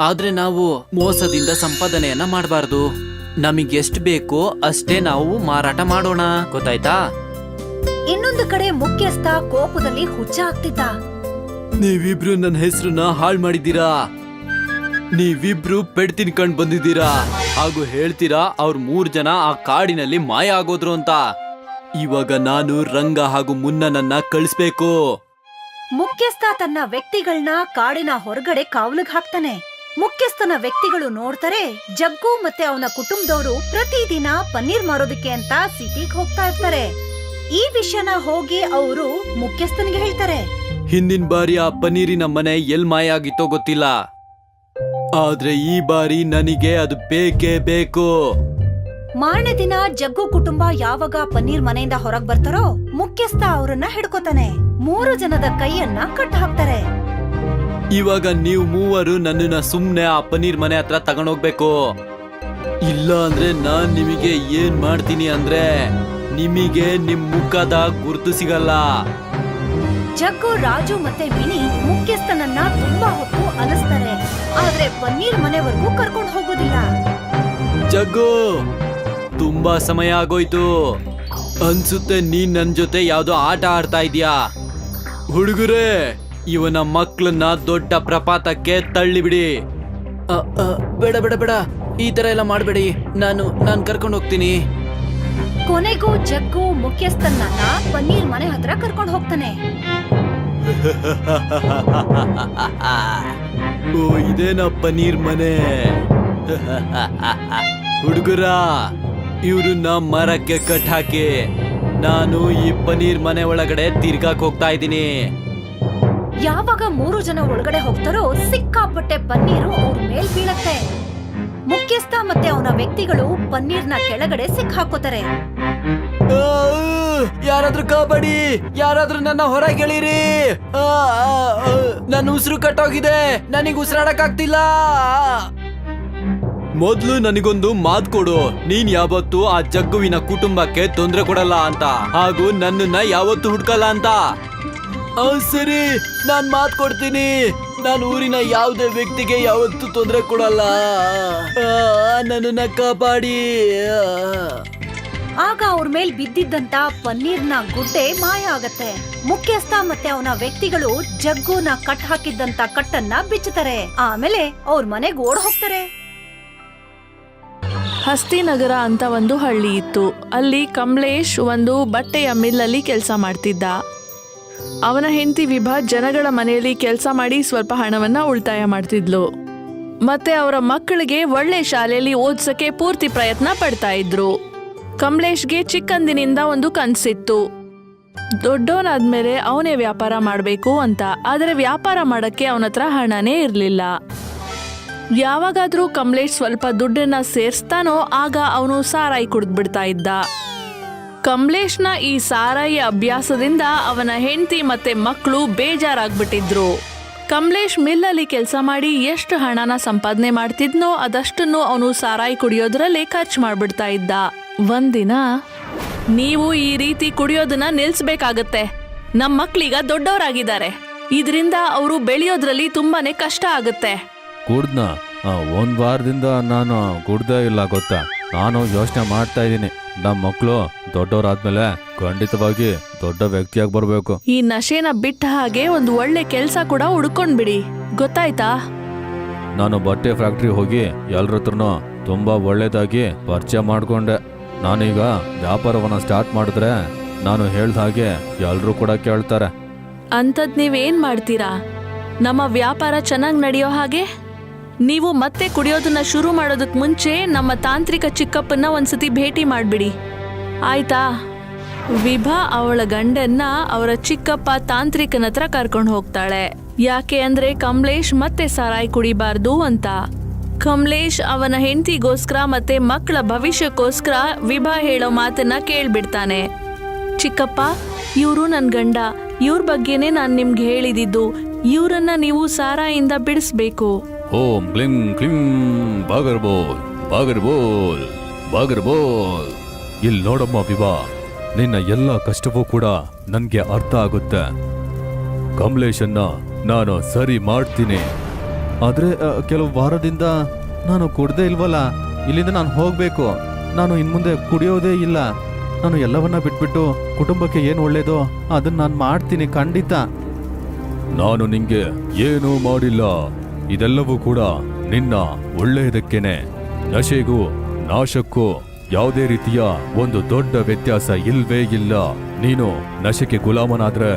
ಆದ್ರೆ ನಾವು ಮೋಸದಿಂದ ಸಂಪಾದನೆಯನ್ನ ಮಾಡಬಾರ್ದು. ನಮಗೆ ಎಷ್ಟು ಬೇಕೋ ಅಷ್ಟೇ ನಾವು ಮಾರಾಟ ಮಾಡೋಣ. ಗೊತ್ತಾಯ್ತಾ? ಇನ್ನೊಂದು ಕಡೆ ಮುಖ್ಯಸ್ಥ ಕೋಪದಲ್ಲಿ ಹುಚ್ಚ ಆಗ್ತಿದ್ದ. ನೀವಿಬ್ರು ನನ್ನ ಹೆಸರನ್ನ ಹಾಳು ಮಾಡಿದ್ದೀರಾ? ನೀವಿಬ್ರು ಪೆಡ್ ತಿನ್ಕೊಂಡ್ ಬಂದಿದ್ದೀರಾ? ಹಾಗೂ ಹೇಳ್ತೀರಾ ಅವ್ರ ಮೂರ್ ಜನ ಆ ಕಾಡಿನಲ್ಲಿ ಮಾಯ ಆಗೋದ್ರು ಅಂತ? ಇವಾಗ ನಾನು ರಂಗ ಹಾಗೂ ಮುನ್ನನನ್ನ ಕಳಿಸ್ಬೇಕು. ಮುಖ್ಯಸ್ಥ ತನ್ನ ವ್ಯಕ್ತಿಗಳನ್ನ ಕಾಡಿನ ಹೊರಗಡೆ ಕಾವಲಿಗೆ ಹಾಕ್ತಾನೆ. ಮುಖ್ಯಸ್ಥನ ವ್ಯಕ್ತಿಗಳು ನೋಡ್ತಾರೆ ಜಗ್ಗು ಮತ್ತೆ ಅವನ ಕುಟುಂಬದವರು ಪ್ರತಿದಿನ ಪನ್ನೀರ್ ಮಾರೋದಕ್ಕೆ ಅಂತ ಸಿಟಿಗೆ ಹೋಗ್ತಾ ಇರ್ತಾರೆ. ಈ ವಿಷಯನ ಹೋಗಿ ಅವರು ಮುಖ್ಯಸ್ಥನಿಗೆ ಹೇಳ್ತಾರೆ. ಹಿಂದಿನ ಬಾರಿ ಆ ಪನ್ನೀರಿನ ಮನೆ ಎಲ್ ಮಾಯ ಆಗಿತ್ತೋ ಗೊತ್ತಿಲ್ಲ. ಆದ್ರೆ ಈ ಬಾರಿ ನನಗೆ ಅದು ಬೇಕೇ ಬೇಕು. ಮಾರನೇ ದಿನ ಜಗ್ಗು ಕುಟುಂಬ ಯಾವಾಗ ಪನ್ನೀರ್ ಮನೆಯಿಂದ ಹೊರಗ್ ಬರ್ತಾರೋ ಮುಖ್ಯಸ್ಥ ಅವರನ್ನ ಹಿಡ್ಕೋತಾನೆ. ಮೂರು ಜನದ ಕೈಯನ್ನ ಕಟ್ ಹಾಕ್ತಾರೆ. ಇವಾಗ ನೀವು ಮೂವರು ನನ್ನನ್ನ ಸುಮ್ನೆ ಆ ಪನ್ನೀರ್ ಮನೆ ಹತ್ರ ತಗೊಂಡೋಗ್ಬೇಕು. ಇಲ್ಲ ಅಂದ್ರೆ ನಾನ್ ನಿಮಗೆ ಏನ್ ಮಾಡ್ತೀನಿ ಅಂದ್ರೆ ನಿಮಗೆ ನಿಮ್ ಮುಖದ ಗುರುತು ಸಿಗಲ್ಲ. ಜಗ್ಗು ರಾಜು ಮತ್ತೆ ವಿನಿ ಮುಖ್ಯಸ್ಥನನ್ನ ತುಂಬಾ ಹೊತ್ತು ಅಲಸ್ತಾರೆ. ಆದ್ರೆ ಪನ್ನೀರ್ ಮನೆವರೆಗೂ ಕರ್ಕೊಂಡು ಹೋಗೋದಿಲ್ಲ. ಜಗ್ಗು ತುಂಬಾ ಸಮಯ ಆಗೋಯ್ತು. ಅನ್ಸುತ್ತೆ ನೀನ್ ನನ್ ಜೊತೆ ಯಾವ್ದೋ ಆಟ ಆಡ್ತಾ ಇದೀಯಾ? ಹುಡುಗರೇ ಇವನ ಮಕ್ಳನ್ನ ದೊಡ್ಡ ಪ್ರಪಾತಕ್ಕೆ ತಳ್ಳಿಬಿಡಿ. ಅ, ಅ, ಬೇಡ ಬೇಡ ಬೇಡ. ಈ ತರ ಎಲ್ಲ ಮಾಡಬೇಡಿ. ನಾನು ನಾನು ಕರ್ಕೊಂಡು ಹೋಗ್ತೀನಿ. ಕೊನೆಗೂ ಜಗ್ಗು ಮುಖ್ಯಸ್ಥನ್ನ ಪನ್ನೀರ್ ಮನೆ ಹತ್ರ ಕರ್ಕೊಂಡು ಹೋಗ್ತಾನೆ. ಓ ಇದೇನ ಪನ್ನೀರ್ ಮನೆ? ಹುಡುಗರ ಇವ್ರನ್ನ ಮರಕ್ಕೆ ಕಟ್ ಹಾಕಿ ನಾನು ಈ ಪನ್ನೀರ್ ಮನೆ ಒಳಗಡೆ ತಿರ್ಗಾಕ್ ಹೋಗ್ತಾ ಇದ್ದೀನಿ. ಯಾವಾಗ ಮೂರು ಜನ ಒಳಗಡೆ ಹೋಗ್ತಾರೋ ಸಿಕ್ಕಾಪಟ್ಟೆ ಪನ್ನೀರು ಅವ್ರ ಮೇಲ್ ಬೀಳತ್ತೆ. ಮುಖ್ಯಸ್ಥ ಮತ್ತೆ ಅವನ ವ್ಯಕ್ತಿಗಳು ಪನ್ನೀರ್ನ ಕೆಳಗಡೆ ಸಿಕ್ಕಾಕೋತಾರೆ. ಹಾಕೋತಾರೆ ಯಾರಾದ್ರೂ ಕಬಡ್ಡಿ ಯಾರಾದ್ರೂ ನನ್ನ ಹೊರಗೆಳಿರಿ. ನನ್ನ ಉಸಿರು ಕಟ್ಟೋಗಿದೆ ನನಗೆ ಉಸಿರಾಡಕ್ ಆಗ್ತಿಲ್ಲ ಮೊದ್ಲು ನನಗೊಂದು ಮಾತು ಕೊಡು ನೀನ್ ಯಾವತ್ತು ಆ ಜಗ್ಗುವಿನ ಕುಟುಂಬಕ್ಕೆ ತೊಂದರೆ ಕೊಡಲ್ಲ ಅಂತ ಹಾಗೂ ನನ್ನನ್ನ ಯಾವತ್ತು ಹುಡ್ಕಲ್ಲ ಅಂತ. ಸರಿ ನಾನ್ ಮಾತು ಕೊಡ್ತೀನಿ. ನಾನು ಊರಿನ ಯಾವುದೇ ವ್ಯಕ್ತಿಗೆ ಯಾವತ್ತೂ ತೊಂದರೆ ಕೊಡಲ್ಲ. ನನ್ನ ನನ್ನನ್ನ ಕಾಪಾಡಿ. ಆಗ ಅವ್ರ ಮೇಲ್ ಬಿದ್ದಿದ್ದಂತ ಪನ್ನೀರ್ನ ಗುಡ್ಡೆ ಮಾಯ ಆಗತ್ತೆ. ಮುಖ್ಯಸ್ಥ ಮತ್ತೆ ಅವನ ವ್ಯಕ್ತಿಗಳು ಜಗ್ಗುನ ಕಟ್ ಹಾಕಿದ್ದಂತ ಕಟ್ಟನ್ನ ಬಿಚ್ಚುತ್ತಾರೆ. ಆಮೇಲೆ ಅವ್ರ ಮನೆಗೆ ಓಡ್ ಹೋಗ್ತಾರೆ. ಹಸ್ತಿನಗರ ಅಂತ ಒಂದು ಹಳ್ಳಿ ಇತ್ತು. ಅಲ್ಲಿ ಕಮಲೇಶ್ ಒಂದು ಬಟ್ಟೆಯ ಮಿಲ್ಲಲ್ಲಿ ಕೆಲಸ ಮಾಡ್ತಿದ್ದ. ಅವನ ಹೆಂಡತಿ ವಿಭಾ ಜನಗಳ ಮನೆಯಲ್ಲಿ ಕೆಲಸ ಮಾಡಿ ಸ್ವಲ್ಪ ಹಣವನ್ನ ಉಳಿತಾಯ ಮಾಡ್ತಿದ್ಲು. ಮತ್ತೆ ಅವರ ಮಕ್ಕಳಿಗೆ ಒಳ್ಳೆ ಶಾಲೆಯಲ್ಲಿ ಓದ್ಸಕ್ಕೆ ಪೂರ್ತಿ ಪ್ರಯತ್ನ ಪಡ್ತಾ ಇದ್ರು. ಕಮಲೇಶ್ಗೆ ಚಿಕ್ಕಂದಿನಿಂದ ಒಂದು ಕನ್ಸಿತ್ತು. ದೊಡ್ಡವನಾದ್ಮೇಲೆ ಅವನೇ ವ್ಯಾಪಾರ ಮಾಡಬೇಕು ಅಂತ, ಆದರೆ ವ್ಯಾಪಾರ ಮಾಡಕ್ಕೆ ಅವನ ಹತ್ರ ಹಣನೇ ಇರಲಿಲ್ಲ. ಯಾವಾಗಾದ್ರೂ ಕಮಲೇಶ್ ಸ್ವಲ್ಪ ದುಡ್ಡನ್ನ ಸೇರಿಸ್ತಾನೋ, ಆಗ ಅವನು ಸಾರಾಯಿ ಕುಡಿದ್ಬಿಡ್ತಾ ಇದ್ದ. ಕಮಲೇಶ್ನ ಈ ಸಾರಾಯಿ ಅಭ್ಯಾಸದಿಂದ ಅವನ ಹೆಂಡತಿ ಮತ್ತೆ ಮಕ್ಕಳು ಬೇಜಾರಾಗ್ಬಿಟ್ಟಿದ್ರು. ಕಮಲೇಶ್ ಮಿಲ್ಲಲ್ಲಿ ಕೆಲಸ ಮಾಡಿ ಎಷ್ಟು ಹಣನ ಸಂಪಾದನೆ ಮಾಡ್ತಿದ್ನೋ ಅದಷ್ಟನ್ನು ಅವನು ಸಾರಾಯಿ ಕುಡಿಯೋದ್ರಲ್ಲೇ ಖರ್ಚು ಮಾಡ್ಬಿಡ್ತಾ ಇದ್ದ. ಒಂದಿನ, ನೀವು ಈ ರೀತಿ ಕುಡಿಯೋದನ್ನ ನಿಲ್ಸ್ಬೇಕಾಗತ್ತೆ. ನಮ್ಮ ಮಕ್ಳೀಗ ದೊಡ್ಡವರಾಗಿದ್ದಾರೆ ಇದರಿಂದ ಅವರು ಬೆಳೆಯೋದ್ರಲ್ಲಿ ತುಂಬಾನೇ ಕಷ್ಟ ಆಗುತ್ತೆ. ಕುಡ್ದ್ನ ಒಂದ್ ವಾರದಿಂದ ನಾನು ಕುಡ್ದೇ ಇಲ್ಲ ಗೊತ್ತಾ? ನಾನು ಯೋಚನೆ ಮಾಡ್ತಾ ಇದ್ದೀನಿ. ನಮ್ಮ ಮಕ್ಕಳು ದೊಡ್ಡವರಾದ್ಮೇಲೆ ಖಂಡಿತವಾಗಿ ದೊಡ್ಡ ವ್ಯಕ್ತಿಯಾಗಿ ಬರಬೇಕು. ಈ ನಶೆನ ಬಿಟ್ಟ ಹಾಗೆ ಒಂದು ಒಳ್ಳೆ ಕೆಲಸ ಕೂಡ ಹುಡ್ಕೊಂಡ್ಬಿಡಿ. ಗೊತ್ತಾಯ್ತಾ? ನಾನು ಬಟ್ಟೆ ಫ್ಯಾಕ್ಟ್ರಿ ಹೋಗಿ ಎಲ್ರ ಹತ್ರನೂ ತುಂಬ ಒಳ್ಳೇದಾಗಿ ಪರಿಚಯ ಮಾಡಿಕೊಂಡೆ. ನಾನೀಗ ವ್ಯಾಪಾರವನ್ನ ಸ್ಟಾರ್ಟ್ ಮಾಡಿದ್ರೆ ನಾನು ಹೇಳ್ದ ಹಾಗೆ ಎಲ್ಲರೂ ಕೂಡ ಕೇಳ್ತಾರೆ. ಅಂಥದ್ ನೀವೇನ್ ಮಾಡ್ತೀರಾ? ನಮ್ಮ ವ್ಯಾಪಾರ ಚೆನ್ನಾಗಿ ನಡೆಯೋ ಹಾಗೆ? ನೀವು ಮತ್ತೆ ಕುಡಿಯೋದನ್ನ ಶುರು ಮಾಡೋದಕ್ ಮುಂಚೆ ನಮ್ಮ ತಾಂತ್ರಿಕ ಚಿಕ್ಕಪ್ಪನ್ನ ಒಂದ್ಸತಿ ಭೇಟಿ ಮಾಡ್ಬಿಡಿ. ಆಯ್ತಾ? ವಿಭಾ ಅವಳ ಗಂಡನ್ನ ಅವರ ಚಿಕ್ಕಪ್ಪ ತಾಂತ್ರಿಕನ ಹತ್ರ ಕರ್ಕೊಂಡು ಹೋಗ್ತಾಳೆ. ಯಾಕೆ ಅಂದ್ರೆ ಕಮಲೇಶ್ ಮತ್ತೆ ಸಾರಾಯಿ ಕುಡಿಬಾರ್ದು ಅಂತ. ಕಮಲೇಶ್ ಅವನ ಹೆಂಡತಿಗೋಸ್ಕರ ಮತ್ತೆ ಮಕ್ಕಳ ಭವಿಷ್ಯಕ್ಕೋಸ್ಕರ ವಿಭಾ ಹೇಳೋ ಮಾತನ್ನ ಕೇಳ್ಬಿಡ್ತಾನೆ. ಚಿಕ್ಕಪ್ಪ, ಇವರು ನನ್ನ ಗಂಡ. ಇವ್ರ ಬಗ್ಗೆನೇ ನಾನು ನಿಮ್ಗೆ ಹೇಳಿದಿದ್ದು. ಇವರನ್ನ ನೀವು ಸಾರಾಯಿಂದ ಬಿಡಿಸ್ಬೇಕು. ಓಂ ಕ್ಲಿಂ ಕ್ಲಿಂ ಬಾಗರ್ಬೋಲ್ ಬಾಗರ್ಬೋಲ್ ಬಾಗರ್ಬೋಲ್. ಇಲ್ಲಿ ನೋಡಮ್ಮ ವಿವಾ, ನಿನ್ನ ಎಲ್ಲ ಕಷ್ಟವೂ ಕೂಡ ನನಗೆ ಅರ್ಥ ಆಗುತ್ತೆ. ಕಮಲೇಶನ್ನ ನಾನು ಸರಿ ಮಾಡ್ತೀನಿ. ಆದರೆ ಕೆಲವು ವಾರದಿಂದ ನಾನು ಕುಡ್ದೇ ಇಲ್ವಲ್ಲ? ಇಲ್ಲಿಂದ ನಾನು ಹೋಗಬೇಕು. ನಾನು ಇನ್ಮುಂದೆ ಕುಡಿಯೋದೇ ಇಲ್ಲ. ನಾನು ಎಲ್ಲವನ್ನ ಬಿಟ್ಬಿಟ್ಟು ಕುಟುಂಬಕ್ಕೆ ಏನು ಒಳ್ಳೇದೋ ಅದನ್ನ ನಾನು ಮಾಡ್ತೀನಿ ಖಂಡಿತ. ನಾನು ನಿಂಗೆ ಏನೂ ಮಾಡಿಲ್ಲ. ಇದೆಲ್ಲವೂ ಕೂಡ ನಿನ್ನ ಒಳ್ಳೆಯದಕ್ಕೇನೆ. ನಶೆಗೂ ನಾಶಕ್ಕೂ. ಯಾವುದೇ ರೀತಿಯ ಒಂದು ದೊಡ್ಡ ವ್ಯತ್ಯಾಸ ಇಲ್ವೇ ಇಲ್ಲ. ನೀನು ನಶಕ್ಕೆ ಗುಲಾಮನಾದ್ರೆ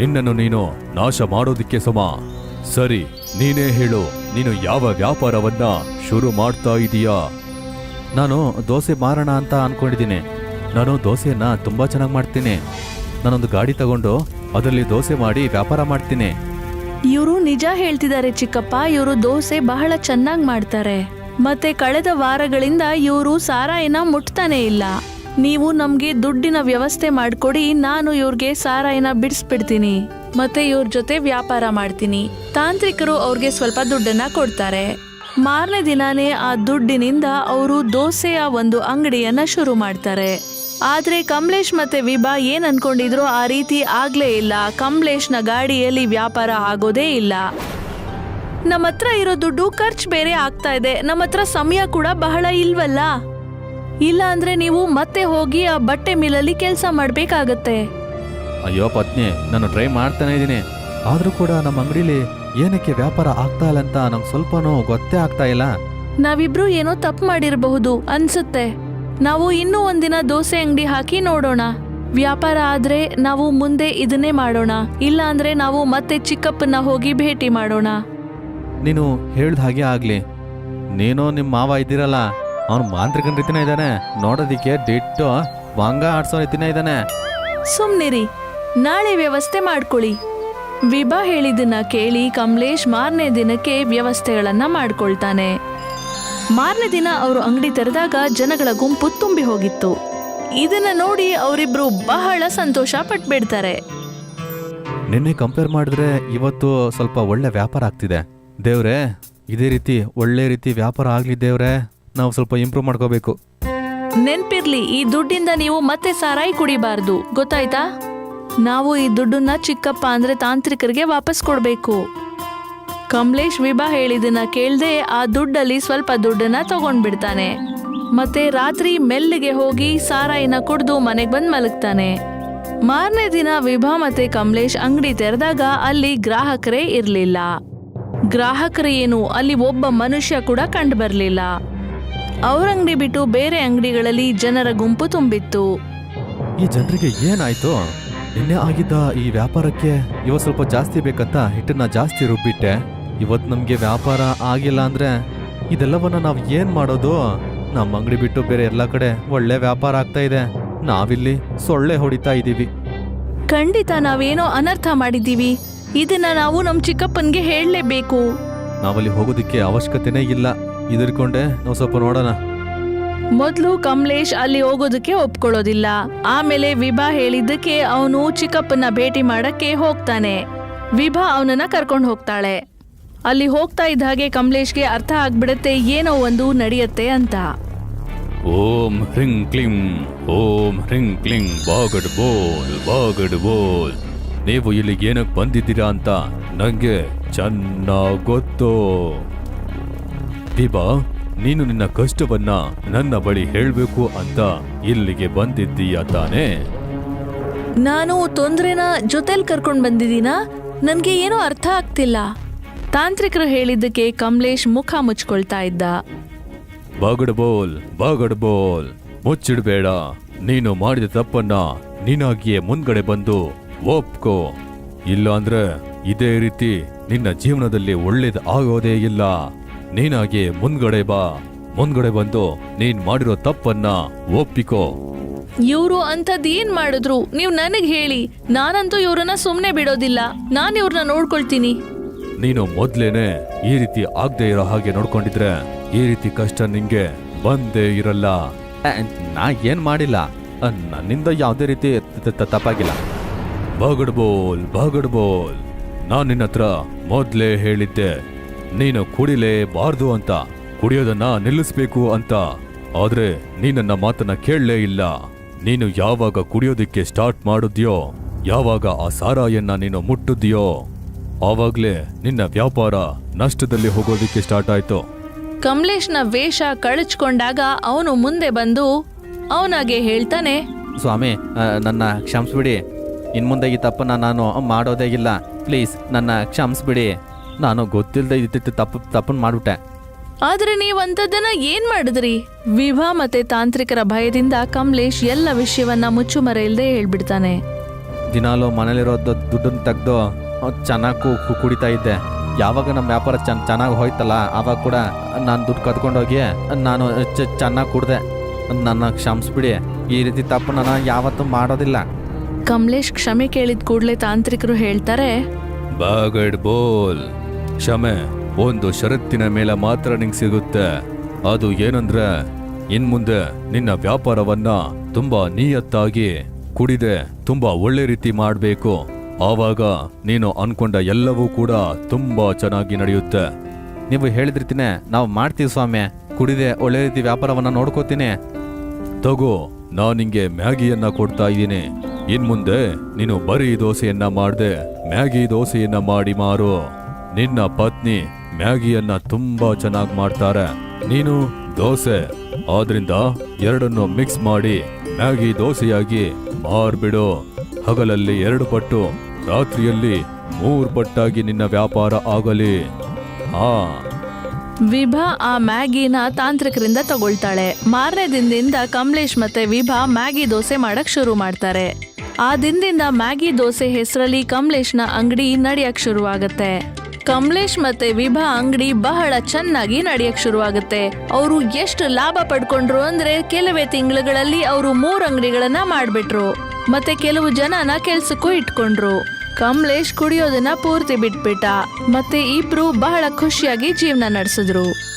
ನಿನ್ನನ್ನು ನೀನು ನಾಶ ಮಾಡೋದಿಕ್ಕೆ ಸಮ. ಸರಿ, ನೀನೇ ಹೇಳು, ನೀನು ಯಾವ ವ್ಯಾಪಾರವನ್ನ ಶುರು ಮಾಡ್ತಾ ಇದೀಯಾ? ನಾನು ದೋಸೆ ಮಾರೋಣ ಅಂತ ಅನ್ಕೊಂಡಿದ್ದೀನಿ. ನಾನು ದೋಸೆಯನ್ನ ತುಂಬಾ ಚೆನ್ನಾಗಿ ಮಾಡ್ತೀನಿ. ನಾನೊಂದು ಗಾಡಿ ತಗೊಂಡು ಅದರಲ್ಲಿ ದೋಸೆ ಮಾಡಿ ವ್ಯಾಪಾರ ಮಾಡ್ತೀನಿ. ಇವರು ನಿಜ ಹೇಳ್ತಿದ್ದಾರೆ ಚಿಕ್ಕಪ್ಪ, ಇವರು ದೋಸೆ ಬಹಳ ಚೆನ್ನಾಗಿ ಮಾಡ್ತಾರೆ. ಮತ್ತೆ ಕಳೆದ ವಾರಗಳಿಂದ ಇವರು ಸಾರಾಯಿನ ಮುಟ್ತಾನೆ ಇಲ್ಲ. ನೀವು ನಮ್ಗೆ ದುಡ್ಡಿನ ವ್ಯವಸ್ಥೆ ಮಾಡ್ಕೊಡಿ, ನಾನು ಇವ್ರಿಗೆ ಸಾರಾಯಿನ ಬಿಡಿಸ್ಬಿಡ್ತೀನಿ. ಮತ್ತೆ ಇವ್ರ ಜೊತೆ ವ್ಯಾಪಾರ ಮಾಡ್ತೀನಿ. ತಾಂತ್ರಿಕರು ಅವ್ರಿಗೆ ಸ್ವಲ್ಪ ದುಡ್ಡನ್ನ ಕೊಡ್ತಾರೆ. ಮಾರನೇ ದಿನಾನೇ ಆ ದುಡ್ಡಿನಿಂದ ಅವರು ದೋಸೆಯ ಒಂದು ಅಂಗಡಿಯನ್ನ ಶುರು ಮಾಡ್ತಾರೆ. ಆದ್ರೆ ಕಮಲೇಶ್ ಮತ್ತೆ ವಿಭಾ ಏನ್ ಅನ್ಕೊಂಡಿದ್ರು ಆ ರೀತಿ ಆಗ್ಲೇ ಇಲ್ಲ. ಕಮಲೇಶ್ನ ಗಾಡಿಯಲ್ಲಿ ವ್ಯಾಪಾರ ಆಗೋದೇ ಇಲ್ಲ. ನಮ್ಮ ಹತ್ರ ಇರೋ ದುಡ್ಡು ಖರ್ಚು ಬೇರೆ ಆಗ್ತಾ ಇದೆ. ನಮ್ಮ ಹತ್ರ ಸಮಯ ಕೂಡ ಬಹಳ ಇಲ್ವಲ್ಲ? ಇಲ್ಲ ಅಂದ್ರೆ ನೀವು ಮತ್ತೆ ಹೋಗಿ ಆ ಬಟ್ಟೆ ಮಿಲಲ್ಲಿ ಕೆಲಸ ಮಾಡಬೇಕಾಗತ್ತೆ. ಅಯ್ಯೋ ಪತ್ನಿ ನಾನು ಟ್ರೈ ಮಾಡ್ತಾನೆ ಇದ್ದೀನಿ. ಆದ್ರೂ ಕೂಡ ನಮ್ಮ ಅಂಗಡಿಲಿ ಏನಕ್ಕೆ ವ್ಯಾಪಾರ ಆಗ್ತಾ ಇಲ್ಲ ಅಂತ ನಂಗೆ ಸ್ವಲ್ಪನೂ ಗೊತ್ತೇ ಆಗ್ತಾ ಇಲ್ಲ. ನಾವಿಬ್ರು ಏನೋ ತಪ್ಪು ಮಾಡಿರಬಹುದು ಅನ್ಸುತ್ತೆ. ನಾವು ಇನ್ನೂ ಒಂದಿನ ದೋಸೆ ಅಂಗಡಿ ಹಾಕಿ ನೋಡೋಣ. ವ್ಯಾಪಾರ ಆದ್ರೆ ನಾವು ಮುಂದೆ ಇದನ್ನೇ ಮಾಡೋಣ. ಇಲ್ಲ ಅಂದ್ರೆ ನಾವು ಮತ್ತೆ ಚಿಕ್ಕಪ್ಪನ ಹೋಗಿ ಭೇಟಿ ಮಾಡೋಣ. ನೀನು ಹೇಳ್ದ ಹಾಗೆ ಆಗ್ಲಿ. ನೀನು ನಿಮ್ಮ ಮಾವ ಇದ್ದೀರಲ್ಲ ಅವನು ಮಾಂತ್ರಿಕನ ರೀತಿನೇ ಇದ್ದಾನೆ. ನೋಡೋದಿಕ್ಕೆ ಡಿಟ್ಟು ವಾಂಗ ಆಡ್ಸೋ ರೀತಿನೇ ಇದ್ದಾನೆ. ಸುಮ್ನಿರಿ ನಾಳೆ ವ್ಯವಸ್ಥೆ ಮಾಡ್ಕೊಳ್ಳಿ. ವಿಭಾ ಹೇಳಿದ್ದನ್ನ ಕೇಳಿ ಕಮಲೇಶ್ ಮಾರನೇ ದಿನಕ್ಕೆ ವ್ಯವಸ್ಥೆಗಳನ್ನ ಮಾಡ್ಕೊಳ್ತಾನೆ. ಮಾರನೇ ದಿನ ಅವರು ಅಂಗಡಿ ತೆರೆದಾಗ ಜನಗಳ ಗುಂಪು ತುಂಬಿ ಹೋಗಿತ್ತು. ಇದನ್ನ ನೋಡಿ ಅವರಿಬ್ರು ಬಹಳ ಸಂತೋಷ ಪಟ್ಬಿಡ್ತಾರೆ. ನಿನ್ನೆ ಕಂಪೇರ್ ಮಾಡಿದ್ರೆ ಇವತ್ತು ಸ್ವಲ್ಪ ಒಳ್ಳೆ ವ್ಯಾಪಾರ ಆಗ್ತಿದೆ. ದೇವ್ರೆ, ಇದೇ ರೀತಿ ಒಳ್ಳೆ ರೀತಿ ವ್ಯಾಪಾರ ಆಗ್ಲಿ ದೇವ್ರೆ, ನಾವು ಸ್ವಲ್ಪ ಇಂಪ್ರೂವ್ ಮಾಡ್ಕೋಬೇಕು. ನೆನ್ಪಿರ್ಲಿ, ಈ ದುಡ್ಡಿಂದ ನೀವು ಮತ್ತೆ ಸಾರಾಯಿ ಕುಡಿಬಾರ್ದು, ಗೊತ್ತಾಯ್ತಾ? ನಾವು ಈ ದುಡ್ಡನ್ನ ಚಿಕ್ಕಪ್ಪ ಅಂದ್ರೆ ತಾಂತ್ರಿಕರಿಗೆ ವಾಪಸ್ ಕೊಡ್ಬೇಕು. ಕಮಲೇಶ್ ವಿಭಾ ಹೇಳಿದನ್ನ ಕೇಳ್ದೆ ಆ ದುಡ್ಡಲ್ಲಿ ಸ್ವಲ್ಪ ದುಡ್ಡನ್ನ ತಗೊಂಡ್ಬಿಡ್ತಾನೆ. ಮತ್ತೆ ರಾತ್ರಿ ಮೆಲ್ಲಿಗೆ ಹೋಗಿ ಸಾರಾಯಿನ ಕುಡ್ದು ಮನೆಗೆ ಬಂದ್ ಮಲಗ್ತಾನೆ. ಮಾರನೇ ದಿನ ವಿಭಾ ಮತ್ತೆ ಕಮಲೇಶ್ ಅಂಗಡಿ ತೆರೆದಾಗ ಅಲ್ಲಿ ಗ್ರಾಹಕರೇ ಇರ್ಲಿಲ್ಲ. ಗ್ರಾಹಕರು ಏನು? ಅಲ್ಲಿ ಒಬ್ಬ ಮನುಷ್ಯ ಕೂಡ ಕಂಡು ಬರಲಿಲ್ಲ ಅವ್ರ ಅಂಗಡಿ ಬಿಟ್ಟು ಬೇರೆ ಅಂಗಡಿಗಳಲ್ಲಿ ಜನರ ಗುಂಪು ತುಂಬಿತ್ತು. ಈ ಜನರಿಗೆ ಏನಾಯ್ತು? ನಿನ್ನೆ ಆಗಿದ್ದ ಈ ವ್ಯಾಪಾರಕ್ಕೆ ಇವತ್ತು ಸ್ವಲ್ಪ ಜಾಸ್ತಿ ಬೇಕಂತ ಹಿಟ್ಟನ್ನ ಜಾಸ್ತಿ ರುಬ್ಬಿಟ್ಟೆ. ಇವತ್ತು ನಮಗೆ ವ್ಯಾಪಾರ ಆಗಿಲ್ಲ ಅಂದ್ರೆ ಇದೆಲ್ಲವನ್ನ ನಾವು ಏನ್ ಮಾಡೋದು? ನಮ್ಮ ಅಂಗಡಿ ಬಿಟ್ಟು ಬೇರೆ ಎಲ್ಲ ಕಡೆ ಒಳ್ಳೆ ವ್ಯಾಪಾರ ಆಗ್ತಾ ಇದೆ. ನಾವಿಲ್ಲಿ ಸೊಳ್ಳೆ ಹೊಡಿತಾ ಇದೀವಿ. ಖಂಡಿತ ನಾವೇನೋ ಅನರ್ಥ ಮಾಡಿದ್ದೀವಿ. ಇದನ್ನ ನಾವು ನಮ್ ಚಿಕ್ಕಪ್ಪನ್ಗೆ ಹೇಳಲೇಬೇಕು. ನಾವಲ್ಲಿ ಹೋಗೋದಕ್ಕೆ ಅವಶ್ಯಕತೆನೇ ಇಲ್ಲ. ಇದರ್ಕೊಂಡೆ ನಾವು ಸ್ವಲ್ಪ ನೋಡೋಣ. ಮೊದಲು ಕಮಲೇಶ್ ಅಲ್ಲಿ ಹೋಗೋದಕ್ಕೆ ಒಪ್ಕೊಳ್ಳೋದಿಲ್ಲ. ಆಮೇಲೆ ವಿಭಾ ಹೇಳಿದ್ದಕ್ಕೆ ಅವನು ಚಿಕ್ಕಪ್ಪನ ಭೇಟಿ ಮಾಡಕ್ಕೆ ಹೋಗ್ತಾನೆ. ವಿಭಾ ಅವನನ್ನ ಕರ್ಕೊಂಡು ಹೋಗ್ತಾಳೆ. ಅಲ್ಲಿ ಹೋಗ್ತಾ ಇದ್ದ ಹಾಗೆ ಕಮಲೇಶ್ಗೆ ಅರ್ಥ ಆಗ್ಬಿಡತ್ತೆ ಏನೋ ಒಂದು ನಡೆಯುತ್ತೆ ಅಂತ. ಓಂ ಹ್ರಿಂ ಕ್ಲಿಂ ಓಂ ಹ್ರಿಂ ಕ್ಲಿಂ ಬಾಗಡ್ ಬೋಲ್ ಬಾಗಡ್ ಬೋಲ್. ನೀವು ಇಲ್ಲಿಗೆ ಏನಕ್ಕೆ ಬಂದಿದ್ದೀರಾ ಅಂತ ನಂಗೆ ಚೆನ್ನಾಗಿ ಗೊತ್ತು ವಿಭಾ ನೀನು ನಿನ್ನ ಕಷ್ಟವನ್ನ ನನ್ನ ಬಳಿ ಹೇಳಬೇಕು ಅಂತ ಇಲ್ಲಿಗೆ ಬಂದಿದ್ದೀಯ ತಾನೇ? ನಾನು ತೊಂದ್ರೆನ ಜೊತೆಲ್ ಕರ್ಕೊಂಡು ಬಂದಿದ್ದೀನಾ? ನನಗೆ ಏನೂ ಅರ್ಥ ಆಗ್ತಿಲ್ಲ. ತಾಂತ್ರಿಕರು ಹೇಳಿದ್ದಕ್ಕೆ ಕಮಲೇಶ್ ಮುಖ ಮುಚ್ಕೊಳ್ತಾ ಇದ್ದ. ಬಾಗಡ್ ಬೋಲ್ ಬಾಗಡ್ ಬೋಲ್ ಮುಚ್ಚಿಡ್ಬೇಡ. ನೀನು ಮಾಡಿದ ತಪ್ಪನ್ನ ನೀನಾಗಿಯೇ ಮುಂದ್ಗಡೆ ಬಂದು ಒಪ್ಕೋ. ಇಲ್ಲ ಅಂದ್ರೆ ಇದೇ ರೀತಿ ನಿನ್ನ ಜೀವನದಲ್ಲಿ ಒಳ್ಳೇದ್ ಆಗೋದೇ ಇಲ್ಲ. ನೀನಾಗೆ ಮುಂದ್ಗಡೆ ಬಾ. ಮುಂದ್ಗಡೆ ಬಂದು ನೀನ್ ಮಾಡಿರೋ ತಪ್ಪನ್ನ ಒಪ್ಪಿಕೋ. ಇವ್ರು ಅಂಥದ್ ಏನ್ ಮಾಡಿದ್ರು? ನೀವು ನನಗ್ ಹೇಳಿ. ನಾನಂತೂ ಇವ್ರನ್ನ ಸುಮ್ನೆ ಬಿಡೋದಿಲ್ಲ. ನಾನು ಇವ್ರನ್ನ ನೋಡ್ಕೊಳ್ತೀನಿ. ನೀನು ಮೊದ್ಲೇನೆ ಈ ರೀತಿ ಆಗದೆ ಇರೋ ಹಾಗೆ ನೋಡ್ಕೊಂಡಿದ್ರೆ ಈ ರೀತಿ ಕಷ್ಟ ನಿಂಗೆ ಬಂದೇ ಇರಲ್ಲ. ನಾ ಏನ್ ಮಾಡಿಲ್ಲ. ನನ್ನಿಂದ ಯಾವುದೇ ರೀತಿ ತಪ್ಪಾಗಿಲ್ಲ. ಬಾಗಡ್ ಬೋಲ್ ಬಗಡ್ ಬೋಲ್. ನಾನ್ ನಿನ್ನ ಹತ್ರ ಮೊದ್ಲೇ ಹೇಳಿದ್ದೆ. ನೀನು ಕುಡಿಲೇಬಾರ್ದು ಅಂತ. ಕುಡಿಯೋದನ್ನ ನಿಲ್ಲಿಸ್ಬೇಕು ಅಂತ. ಆದ್ರೆ ನೀ ನನ್ನ ಮಾತನ್ನ ಕೇಳಲೇ ಇಲ್ಲ. ನೀನು ಯಾವಾಗ ಕುಡಿಯೋದಿಕ್ಕೆ ಸ್ಟಾರ್ಟ್ ಮಾಡಿದ್ಯೋ ಯಾವಾಗ ಆ ಸಾರಾಯನ್ನ ನೀನು ಮುಟ್ಟಿದ್ಯೋ ಆವಾಗ್ಲೇ ನಿನ್ನ ವ್ಯಾಪಾರ ನಷ್ಟದಲ್ಲಿ ಹೋಗೋದಿಕ್ಕೆ ಸ್ಟಾರ್ಟ್ ಆಯ್ತು. ಕಮಲೇಶ್ನ ವೇಷ ಕಳಚ್ಕೊಂಡಾಗ ಅವನು ಮುಂದೆ ಬಂದು ಅವನಾಗೆ ಹೇಳ್ತಾನೆ ಸ್ವಾಮಿ ನನ್ನ ಕ್ಷಮಿಸ್ಬಿಡಿ. ಇನ್ ಮುಂದೆ ಈ ತಪ್ಪನ್ನ ನಾನು ಮಾಡೋದೇ ಇಲ್ಲ. ಪ್ಲೀಸ್ ನನ್ನ ಕ್ಷಮಿಸ್ಬಿಡಿ. ನಾನು ಗೊತ್ತಿಲ್ಲದೆ ಇದ್ದಿಟ್ಟು ತಪ್ಪು ತಪ್ಪನ್ನು ಮಾಡ್ಬಿಟ್ಟೆ. ಆದ್ರೆ ನೀವಂಥದ್ದನ್ನ ಏನ್ ಮಾಡಿದ್ರಿ? ವಿಭಾ ಮತ್ತೆ ತಾಂತ್ರಿಕರ ಭಯದಿಂದ ಕಮಲೇಶ್ ಎಲ್ಲ ವಿಷಯವನ್ನ ಮುಚ್ಚು ಇಲ್ದೆ ಹೇಳ್ಬಿಡ್ತಾನೆ. ದಿನಾಲು ಮನೇಲಿರೋ ದುಡ್ಡನ್ನು ತೆಗ್ದು ಚೆನ್ನಾಗಿ ಕುಡಿತಾ ಇದ್ದೆ. ಯಾವಾಗ ನಮ್ಮ ವ್ಯಾಪಾರ ಚೆನ್ನ ಚೆನ್ನಾಗಿ ಹೋಯ್ತಲ್ಲ ಆವಾಗ ಕೂಡ ನಾನು ದುಡ್ಡು ಕದ್ಕೊಂಡೋಗಿ ನಾನು ಚೆನ್ನಾಗಿ ಕುಡ್ದೆ. ನನ್ನ ಕ್ಷಮಿಸ್ಬಿಡಿ. ಈ ರೀತಿ ತಪ್ಪು ನಾನು ಯಾವತ್ತೂ ಮಾಡೋದಿಲ್ಲ. ಕಮಲೇಶ್ ಕ್ಷಮೆ ಕೇಳಿದ ಕೂಡಲೇ ತಾಂತ್ರಿಕರು ಹೇಳ್ತಾರೆ, ಬಾಗಡ್ ಬೋಲ್, ಕ್ಷಮೆ, ಒಂದು ಷರತ್ತಿನ ಮೇಲೆ ಮಾತ್ರ ನಿಂಗೆ ಸಿಗುತ್ತೆ. ಅದು ಏನಂದ್ರೆ, ಇನ್ಮುಂದೆ ನಿನ್ನ ವ್ಯಾಪಾರವನ್ನ ತುಂಬಾ ನಿಯತ್ತಾಗಿ ಕುಡಿದೆ, ತುಂಬಾ ಒಳ್ಳೆ ರೀತಿ ಮಾಡಬೇಕು. ಆವಾಗ ನೀನು ಅನ್ಕೊಂಡ ಎಲ್ಲವೂ ಕೂಡ ತುಂಬಾ ಚೆನ್ನಾಗಿ ನಡೆಯುತ್ತೆ. ನೀವು ಹೇಳಿದಿರ್ತೀನಿ ನಾವು ಮಾಡ್ತೀವಿ ಸ್ವಾಮಿ. ಕುಡಿದೆ, ಒಳ್ಳೆ ರೀತಿ ವ್ಯಾಪಾರವನ್ನ ನೋಡ್ಕೋತೀನಿ. ತಗೋ, ನಾನು ನಿಂಗೆ ಮ್ಯಾಗಿಯನ್ನ ಕೊಡ್ತಾ ಇದ್ದೀನಿ. ಇನ್ ಮುಂದೆ ನೀನು ಬರೀ ದೋಸೆಯನ್ನ ಮಾಡ್ದೆ ಮ್ಯಾಗಿ ದೋಸೆಯನ್ನ ಮಾಡಿ ಮಾರು. ನಿನ್ನ ಪತ್ನಿ ಮ್ಯಾಗಿಯನ್ನ ತುಂಬಾ ಚೆನ್ನಾಗಿ ಮಾಡ್ತಾರೆ. ನೀನು ದೋಸೆ. ಆದ್ರಿಂದ ಎರಡನ್ನು ಮಿಕ್ಸ್ ಮಾಡಿ ಮ್ಯಾಗಿ ದೋಸೆಯಾಗಿ ಮಾರ್ಬಿಡು. ಹಗಲಲ್ಲಿ ಎರಡು ಪಟ್ಟು, ರಾತ್ರಿಯಲ್ಲಿ ಮೂರು ಪಟ್ಟಾಗಿ ನಿನ್ನ ವ್ಯಾಪಾರ ಆಗಲಿ. ಹಾ. ವಿಭಾ ಆ ಮ್ಯಾಗಿನ ತಾಂತ್ರಿಕರಿಂದ ತಗೊಳ್ತಾಳೆ. ಮಾರನೇ ದಿನದಿಂದ ಕಮಲೇಶ್ ಮತ್ತೆ ವಿಭಾ ಮ್ಯಾಗಿ ದೋಸೆ ಮಾಡಕ್ ಶುರು ಮಾಡ್ತಾರೆ. ಆ ದಿನದಿಂದ ಮ್ಯಾಗಿ ದೋಸೆ ಹೆಸರಲ್ಲಿ ಕಮಲೇಶ್ನ ಅಂಗಡಿ ನಡೆಯಕ್ ಶುರುವಾಗತ್ತೆ. ಕಮಲೇಶ್ ಮತ್ತೆ ವಿಭಾ ಅಂಗಡಿ ಬಹಳ ಚೆನ್ನಾಗಿ ನಡೆಯಕ್ ಶುರುವಾಗುತ್ತೆ. ಅವರು ಎಷ್ಟು ಲಾಭ ಪಡ್ಕೊಂಡ್ರು ಅಂದ್ರೆ ಕೆಲವೇ ತಿಂಗಳುಗಳಲ್ಲಿ ಅವರು ಮೂರ್ ಅಂಗಡಿಗಳನ್ನ ಮಾಡ್ಬಿಟ್ರು. ಮತ್ತೆ ಕೆಲವು ಜನನ ಕೆಲ್ಸಕ್ಕೂ ಇಟ್ಕೊಂಡ್ರು. ಕಮಲೇಶ್ ಕುಡಿಯೋದನ್ನ ಪೂರ್ತಿ ಬಿಟ್ಬಿಟ್ಟ. ಮತ್ತೆ ಇಬ್ರು ಬಹಳ ಖುಷಿಯಾಗಿ ಜೀವನ ನಡೆಸಿದ್ರು.